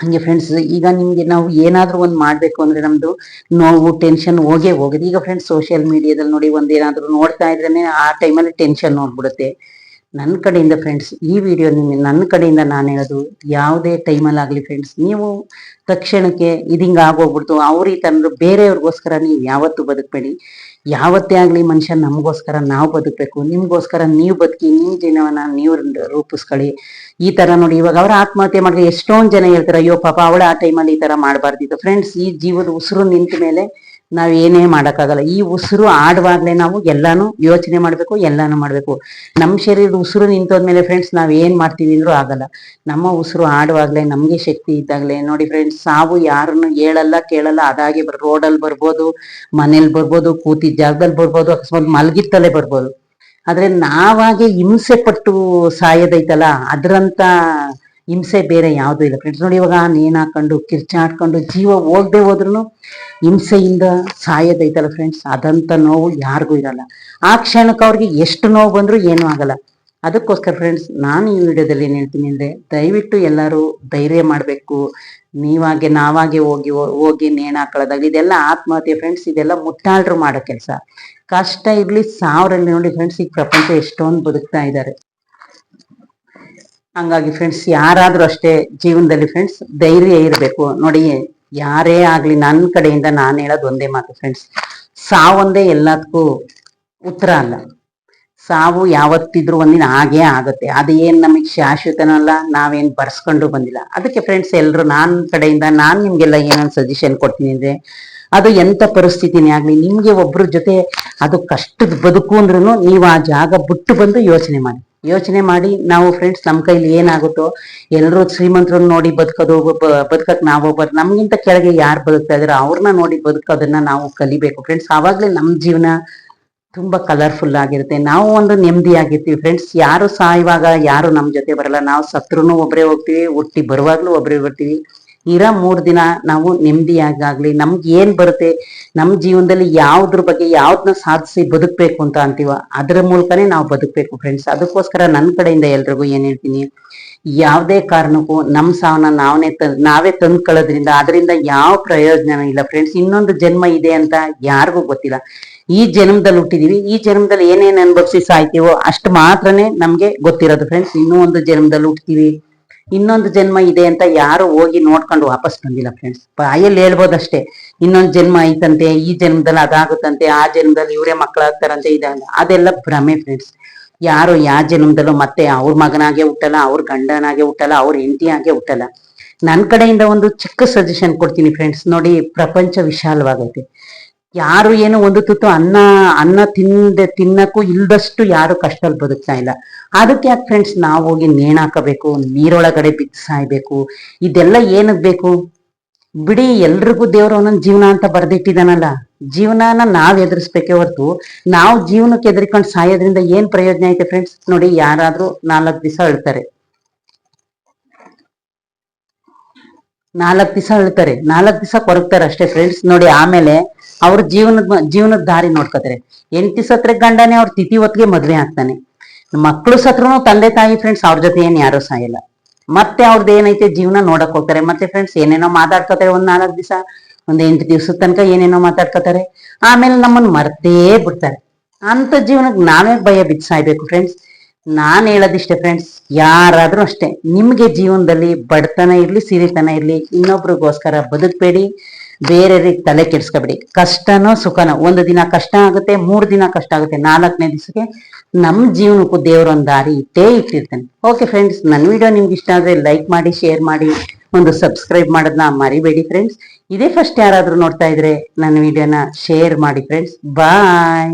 ಹಂಗೆ ಫ್ರೆಂಡ್ಸ್ ಈಗ ನಿಮ್ಗೆ ನಾವು ಏನಾದ್ರೂ ಒಂದು ಮಾಡ್ಬೇಕು ಅಂದ್ರೆ ನಮ್ದು ನೋವು ಟೆನ್ಷನ್ ಹೋಗೇ ಹೋಗುತ್ತೆ. ಈಗ ಫ್ರೆಂಡ್ಸ್ ಸೋಷಿಯಲ್ ಮೀಡಿಯಾದಲ್ಲಿ ನೋಡಿ ಒಂದೇನಾದ್ರೂ ನೋಡ್ತಾ ಇದ್ರೇನೆ ಆ ಟೈಮಲ್ಲಿ ಟೆನ್ಷನ್ ನೋಡ್ಬಿಡುತ್ತೆ ನನ್ನ ಕಡೆಯಿಂದ ಫ್ರೆಂಡ್ಸ್ ಈ ವಿಡಿಯೋ ನಿಮ್ಗೆ ನನ್ನ ಕಡೆಯಿಂದ ನಾನು ಹೇಳೋದು, ಯಾವುದೇ ಟೈಮಲ್ಲಿ ಆಗಲಿ ಫ್ರೆಂಡ್ಸ್ ನೀವು ತಕ್ಷಣಕ್ಕೆ ಇದಿಂಗ ಆಗೋಗ್ಬಿಡ್ತು ಅವ್ರಿಗೆ ತಂದ್ರು ಬೇರೆಯವ್ರಿಗೋಸ್ಕರ ನೀವು ಯಾವತ್ತೂ ಬದುಕಬೇಡಿ. ಯಾವತ್ತೇ ಆಗಲಿ ಮನುಷ್ಯ ನಮಗೋಸ್ಕರ ನಾವು ಬದುಕಬೇಕು, ನಿಮ್ಗೋಸ್ಕರ ನೀವು ಬದುಕಿ ನಿಮ್ಮ ಜೀವನವನ್ನ ನೀವು ರೂಪಿಸ್ಕೊಳ್ಳಿ. ಈ ತರ ನೋಡಿ ಇವಾಗ ಅವ್ರ ಆತ್ಮಹತ್ಯೆ ಮಾಡಿದ್ರೆ ಎಷ್ಟೊಂದ್ ಜನ ಹೇಳ್ತಾರೆ, ಅಯ್ಯೋ ಪಾಪ, ಅವಳ ಆ ಟೈಮಲ್ಲಿ ಈ ತರ ಮಾಡಬಾರ್ದಿತ್ತು. ಫ್ರೆಂಡ್ಸ್ ಈ ಜೀವದ ಉಸಿರು ನಿಂತ ಮೇಲೆ ನಾವ್ ಏನೇ ಮಾಡೋಕ್ಕಾಗಲ್ಲ. ಈ ಉಸಿರು ಆಡುವಾಗಲೇ ನಾವು ಎಲ್ಲಾನು ಯೋಚನೆ ಮಾಡಬೇಕು, ಎಲ್ಲಾನು ಮಾಡಬೇಕು. ನಮ್ಮ ಶರೀರದ ಉಸಿರು ನಿಂತೋದ್ಮೇಲೆ ಫ್ರೆಂಡ್ಸ್ ನಾವು ಏನು ಮಾಡ್ತೀವಿ ಅಂದ್ರೂ ಆಗಲ್ಲ. ನಮ್ಮ ಉಸಿರು ಆಡುವಾಗಲೇ ನಮಗೆ ಶಕ್ತಿ ಇದ್ದಾಗಲೇ. ನೋಡಿ ಫ್ರೆಂಡ್ಸ್ ಸಾವು ಯಾರನ್ನು ಹೇಳಲ್ಲ, ಕೇಳಲ್ಲ. ಅದಾಗೆ ಬರ್ ರೋಡಲ್ಲಿ ಬರ್ಬೋದು, ಮನೇಲಿ ಬರ್ಬೋದು ಕೂತಿದ್ದ ಜಾಗದಲ್ಲಿ ಬರ್ಬೋದು, ಅಕಸ್ಮಾತ್ ಮಲಗಿತ್ತಲೇ ಬರ್ಬೋದು. ಆದ್ರೆ ನಾವಾಗೆ ಹಿಂಸೆ ಪಟ್ಟು ಸಾಯೋದೈತಲ್ಲ, ಅದ್ರಂತ ಹಿಂಸೆ ಬೇರೆ ಯಾವುದೂ ಇಲ್ಲ ಫ್ರೆಂಡ್ಸ್ ನೋಡಿ ಇವಾಗ ನೇಣು ಹಾಕೊಂಡು ಕಿರ್ಚಾಡ್ಕೊಂಡು ಜೀವ ಹೋಗದೆ ಹೋದ್ರೂ ಹಿಂಸೆಯಿಂದ ಸಾಯೋದೈತಲ್ಲ ಫ್ರೆಂಡ್ಸ್ ಅದಂಥ ನೋವು ಯಾರಿಗೂ ಇರಲ್ಲ. ಆ ಕ್ಷಣಕ್ಕೆ ಅವ್ರಿಗೆ ಎಷ್ಟು ನೋವು ಬಂದ್ರು ಏನೂ ಆಗಲ್ಲ. ಅದಕ್ಕೋಸ್ಕರ ಫ್ರೆಂಡ್ಸ್ ನಾನು ಈ ವಿಡಿಯೋದಲ್ಲಿ ಏನು ಹೇಳ್ತೀನಿ ಅಂದ್ರೆ ದಯವಿಟ್ಟು ಎಲ್ಲರೂ ಧೈರ್ಯ ಮಾಡಬೇಕು. ನೀವಾಗೆ ನಾವಾಗೆ ಹೋಗಿ ಹೋಗಿ ನೇಣು ಹಾಕೊಳ್ಳೋದಾಗ್ಲಿ, ಇದೆಲ್ಲ ಆತ್ಮಹತ್ಯೆ ಫ್ರೆಂಡ್ಸ್ ಇದೆಲ್ಲ ಮುಟ್ಟಾಳ್ರು ಮಾಡೋ ಕೆಲಸ. ಕಷ್ಟ ಇರಲಿ ಸಾವಿರಲ್ಲಿ ನೋಡಿ ಫ್ರೆಂಡ್ಸ್ ಈ ಪ್ರಪಂಚ ಎಷ್ಟೊಂದು ಬದುಕ್ತಾ ಇದ್ದಾರೆ. ಹಂಗಾಗಿ ಫ್ರೆಂಡ್ಸ್ ಯಾರಾದ್ರೂ ಅಷ್ಟೇ ಜೀವನದಲ್ಲಿ ಫ್ರೆಂಡ್ಸ್ ಧೈರ್ಯ ಇರಬೇಕು. ನೋಡಿ, ಯಾರೇ ಆಗ್ಲಿ ನನ್ನ ಕಡೆಯಿಂದ ನಾನು ಹೇಳೋದು ಒಂದೇ ಮಾತು ಫ್ರೆಂಡ್ಸ್ ಸಾವೊಂದೇ ಎಲ್ಲದಕ್ಕೂ ಉತ್ತರ ಅಲ್ಲ. ಸಾವು ಯಾವತ್ತಿದ್ರು ಒಂದಿನ ಹಾಗೇ ಆಗುತ್ತೆ. ಅದೇನ್ ನಮಗೆ ಶಾಶ್ವತನಲ್ಲ, ನಾವೇನ್ ಬರ್ಸ್ಕೊಂಡು ಬಂದಿಲ್ಲ. ಅದಕ್ಕೆ ಫ್ರೆಂಡ್ಸ್ ಎಲ್ಲರೂ ನಾನ್ ಕಡೆಯಿಂದ ನಾನ್ ನಿಮ್ಗೆಲ್ಲ ಏನೊಂದು ಸಜೆಷನ್ ಕೊಡ್ತೀನಿ ಅಂದ್ರೆ, ಅದು ಎಂತ ಪರಿಸ್ಥಿತಿನೇ ಆಗ್ಲಿ, ನಿಮ್ಗೆ ಒಬ್ರ ಜೊತೆ ಅದು ಕಷ್ಟದ ಬದುಕು ಅಂದ್ರೂ ನೀವು ಆ ಜಾಗ ಬಿಟ್ಟು ಬಂದು ಯೋಚನೆ ಮಾಡಿ. ಯೋಚನೆ ಮಾಡಿ ನಾವು ಫ್ರೆಂಡ್ಸ್ ನಮ್ ಕೈಲಿ ಏನಾಗುತ್ತೋ ಎಲ್ಲರೂ ಶ್ರೀಮಂತರನ್ನ ನೋಡಿ ಬದುಕೋದು ಬದುಕಕ್ ನಾವು ಹೋಗ್ಬಾರ್ದು ನಮ್ಗಿಂತ ಕೆಳಗೆ ಯಾರು ಬದುಕ್ತಾ ಇದಾರೆ ಅವ್ರನ್ನ ನೋಡಿ ಬದುಕೋದನ್ನ ನಾವು ಕಲಿಬೇಕು. ಫ್ರೆಂಡ್ಸ್ ಆವಾಗಲೇ ನಮ್ ಜೀವನ ತುಂಬಾ ಕಲರ್ಫುಲ್ ಆಗಿರುತ್ತೆ. ನಾವು ಒಂದು ನೆಮ್ಮದಿ ಆಗಿರ್ತೀವಿ. ಫ್ರೆಂಡ್ಸ್ ಯಾರು ಸಾಯುವಾಗ ಯಾರು ನಮ್ ಜೊತೆ ಬರಲ್ಲ. ನಾವು ಸತ್ರುನು ಒಬ್ಬರೇ ಹೋಗ್ತೀವಿ, ಹುಟ್ಟಿ ಬರುವಾಗ್ಲೂ ಒಬ್ಬರೇ ಬರ್ತೀವಿ. ಇರೋ ಮೂರ್ ದಿನ ನಾವು ನೆಮ್ಮದಿಯಾಗ್ಲಿ ನಮ್ಗೆ ಏನ್ ಬರುತ್ತೆ, ನಮ್ ಜೀವನದಲ್ಲಿ ಯಾವ್ದ್ರ ಬಗ್ಗೆ ಯಾವ್ದನ್ನ ಸಾಧಿಸಿ ಬದುಕ್ಬೇಕು ಅಂತ ಅಂತೀವ, ಅದ್ರ ಮೂಲಕನೇ ನಾವು ಬದುಕ್ಬೇಕು ಫ್ರೆಂಡ್ಸ್ ಅದಕ್ಕೋಸ್ಕರ ನನ್ನ ಕಡೆಯಿಂದ ಎಲ್ರಿಗೂ ಏನ್ ಹೇಳ್ತೀನಿ, ಯಾವ್ದೇ ಕಾರಣಕ್ಕೂ ನಮ್ ಸಾವನ್ನ ನಾವೇ ನಾವೇ ತಂದ್ಕೊಳ್ಳೋದ್ರಿಂದ ಅದರಿಂದ ಯಾವ ಪ್ರಯೋಜನ ಇಲ್ಲ ಫ್ರೆಂಡ್ಸ್ ಇನ್ನೊಂದು ಜನ್ಮ ಇದೆ ಅಂತ ಯಾರಿಗೂ ಗೊತ್ತಿಲ್ಲ. ಈ ಜನ್ಮದಲ್ಲಿ ಹುಟ್ಟಿದೀವಿ, ಈ ಜನ್ಮದಲ್ಲಿ ಏನೇನ್ ಅನುಭವಿಸಿ ಸಾಯ್ತೀವೋ ಅಷ್ಟು ಮಾತ್ರನೇ ನಮ್ಗೆ ಗೊತ್ತಿರೋದು ಫ್ರೆಂಡ್ಸ್ ಇನ್ನೂ ಒಂದು ಜನ್ಮದಲ್ಲಿ ಹುಟ್ತೀವಿ ಇನ್ನೊಂದು ಜನ್ಮ ಇದೆ ಅಂತ ಯಾರು ಹೋಗಿ ನೋಡ್ಕೊಂಡು ವಾಪಸ್ ಬಂದಿಲ್ಲ ಫ್ರೆಂಡ್ಸ್ ಬಾಯಲ್ಲಿ ಹೇಳ್ಬೋದಷ್ಟೇ, ಇನ್ನೊಂದು ಜನ್ಮ ಐತಂತೆ, ಈ ಜನ್ಮದಲ್ಲಿ ಅದಾಗುತ್ತಂತೆ, ಆ ಜನ್ಮದಲ್ಲಿ ಇವರೇ ಮಕ್ಕಳಾಗ್ತಾರಂತೆ ಇದಲ್ಲ ಅದೆಲ್ಲ ಭ್ರಮೆ ಫ್ರೆಂಡ್ಸ್ ಯಾರು ಯಾವ ಜನ್ಮದಲ್ಲೂ ಮತ್ತೆ ಅವ್ರ ಮಗನಾಗೆ ಹುಟ್ಟಲ್ಲ, ಅವ್ರ ಗಂಡನಾಗೆ ಹುಟ್ಟಲ್ಲ, ಅವ್ರ ಹೆಂಡತಿಯಾಗೆ ಹುಟ್ಟಲ್ಲ. ನನ್ನ ಕಡೆಯಿಂದ ಒಂದು ಚಿಕ್ಕ ಸಜೆಷನ್ ಕೊಡ್ತೀನಿ ಫ್ರೆಂಡ್ಸ್ ನೋಡಿ, ಪ್ರಪಂಚ ವಿಶಾಲವಾಗೈತೆ. ಯಾರು ಏನು ಒಂದು ತುತ್ತು ಅನ್ನ ಅನ್ನ ತಿಂದೆ, ತಿನ್ನಕ್ಕೂ ಇಲ್ದಷ್ಟು ಯಾರು ಕಷ್ಟದಲ್ಲಿ ಬದುಕ್ತಾ ಇಲ್ಲ. ಅದಕ್ಕೆ ಯಾಕೆ ಫ್ರೆಂಡ್ಸ್ ನಾವು ಹೋಗಿ ನೇಣಾಕಬೇಕು, ನೀರೊಳಗಡೆ ಬಿದ್ದು ಸಾಯ್ಬೇಕು, ಇದೆಲ್ಲ ಏನಕ್ ಬೇಕು? ಬಿಡಿ ಎಲ್ರಿಗೂ ದೇವ್ರು ಒಂದೊಂದು ಜೀವನ ಅಂತ ಬರ್ದಿಟ್ಟಿದಾನಲ್ಲ ಜೀವನನ ನಾವ್ ಎದುರಿಸ್ಬೇಕೇ ಹೊರತು ನಾವು ಜೀವನಕ್ಕೆ ಎದುರಿಕೊಂಡು ಸಾಯೋದ್ರಿಂದ ಏನ್ ಪ್ರಯೋಜನ ಐತೆ ಫ್ರೆಂಡ್ಸ್ ನೋಡಿ ಯಾರಾದ್ರೂ ನಾಲ್ಕು ದಿವಸ ಅಳ್ತಾರೆ. ನಾಲ್ಕು ದಿವಸ ಅಳ್ತಾರೆ. ನಾಲ್ಕು ದಿವಸ ಕೊರಗ್ತಾರೆ ಅಷ್ಟೇ ಫ್ರೆಂಡ್ಸ್ ನೋಡಿ ಆಮೇಲೆ ಅವ್ರ ಜೀವನದ ಜೀವನದ ದಾರಿ ನೋಡ್ಕೋತಾರೆ. ಎಂಟಿ ಸತ್ರೆ ಗಂಡನೇ ಅವ್ರ ತಿಥಿ ಹೊತ್ತಿಗೆ ಮದ್ವೆ ಆಗ್ತಾನೆ. ಮಕ್ಕಳು ಸತ್ರನು ತಂದೆ ತಾಯಿ ಫ್ರೆಂಡ್ಸ್ ಅವ್ರ ಜೊತೆ ಏನ್ ಯಾರು ಸಾಯಲ್ಲ. ಮತ್ತೆ ಅವ್ರದ್ದು ಏನೈತೆ ಜೀವನ ನೋಡಕ್ ಹೋಗ್ತಾರೆ. ಮತ್ತೆ ಫ್ರೆಂಡ್ಸ್ ಏನೇನೋ ಮಾತಾಡ್ಕೋತಾರೆ ಒಂದ್ ನಾಲ್ಕು ದಿವಸ, ಒಂದ್ ಎಂಟು ದಿವಸದ ತನಕ ಏನೇನೋ ಮಾತಾಡ್ಕೋತಾರೆ. ಆಮೇಲೆ ನಮ್ಮನ್ನ ಮರ್ತೇ ಬಿಡ್ತಾರೆ. ಅಂತ ಜೀವನಕ್ಕೆ ನಾವೇ ಭಯ ಬಿದ್ದು ಸಾಯ್ಬೇಕು ಫ್ರೆಂಡ್ಸ್ ನಾನ್ ಹೇಳೋದಿಷ್ಟೇ ಫ್ರೆಂಡ್ಸ್ ಯಾರಾದ್ರೂ ಅಷ್ಟೇ. ನಿಮ್ಗೆ ಜೀವನದಲ್ಲಿ ಬಡತನ ಇರ್ಲಿ, ಸಿರಿತನ ಇರ್ಲಿ, ಇನ್ನೊಬ್ರಿಗೋಸ್ಕರ ಬದುಕ್ಬೇಡಿ. ಬೇರೆಯವ್ರಿಗೆ ತಲೆ ಕೆಡ್ಸ್ಕೊಬೇಡಿ. ಕಷ್ಟನೋ ಸುಖನೋ, ಒಂದು ದಿನ ಕಷ್ಟ ಆಗುತ್ತೆ, ಮೂರ್ ದಿನ ಕಷ್ಟ ಆಗುತ್ತೆ, ನಾಲ್ಕನೇ ದಿವಸಕ್ಕೆ ನಮ್ ಜೀವನಕ್ಕೂ ದೇವರೊಂದ್ ದಾರಿ ಇಟ್ಟೇ ಇಟ್ಟಿರ್ತಾನೆ. ಓಕೆ ಫ್ರೆಂಡ್ಸ್ ನನ್ನ ವಿಡಿಯೋ ನಿಮ್ಗೆ ಇಷ್ಟ ಆದ್ರೆ ಲೈಕ್ ಮಾಡಿ ಶೇರ್ ಮಾಡಿ, ಒಂದು ಸಬ್ಸ್ಕ್ರೈಬ್ ಮಾಡೋದನ್ನ ಮರಿಬೇಡಿ ಫ್ರೆಂಡ್ಸ್ ಇದೇ ಫಸ್ಟ್ ಯಾರಾದ್ರೂ ನೋಡ್ತಾ ಇದ್ರೆ ನನ್ನ ವಿಡಿಯೋನ ಶೇರ್ ಮಾಡಿ ಫ್ರೆಂಡ್ಸ್ ಬಾಯ್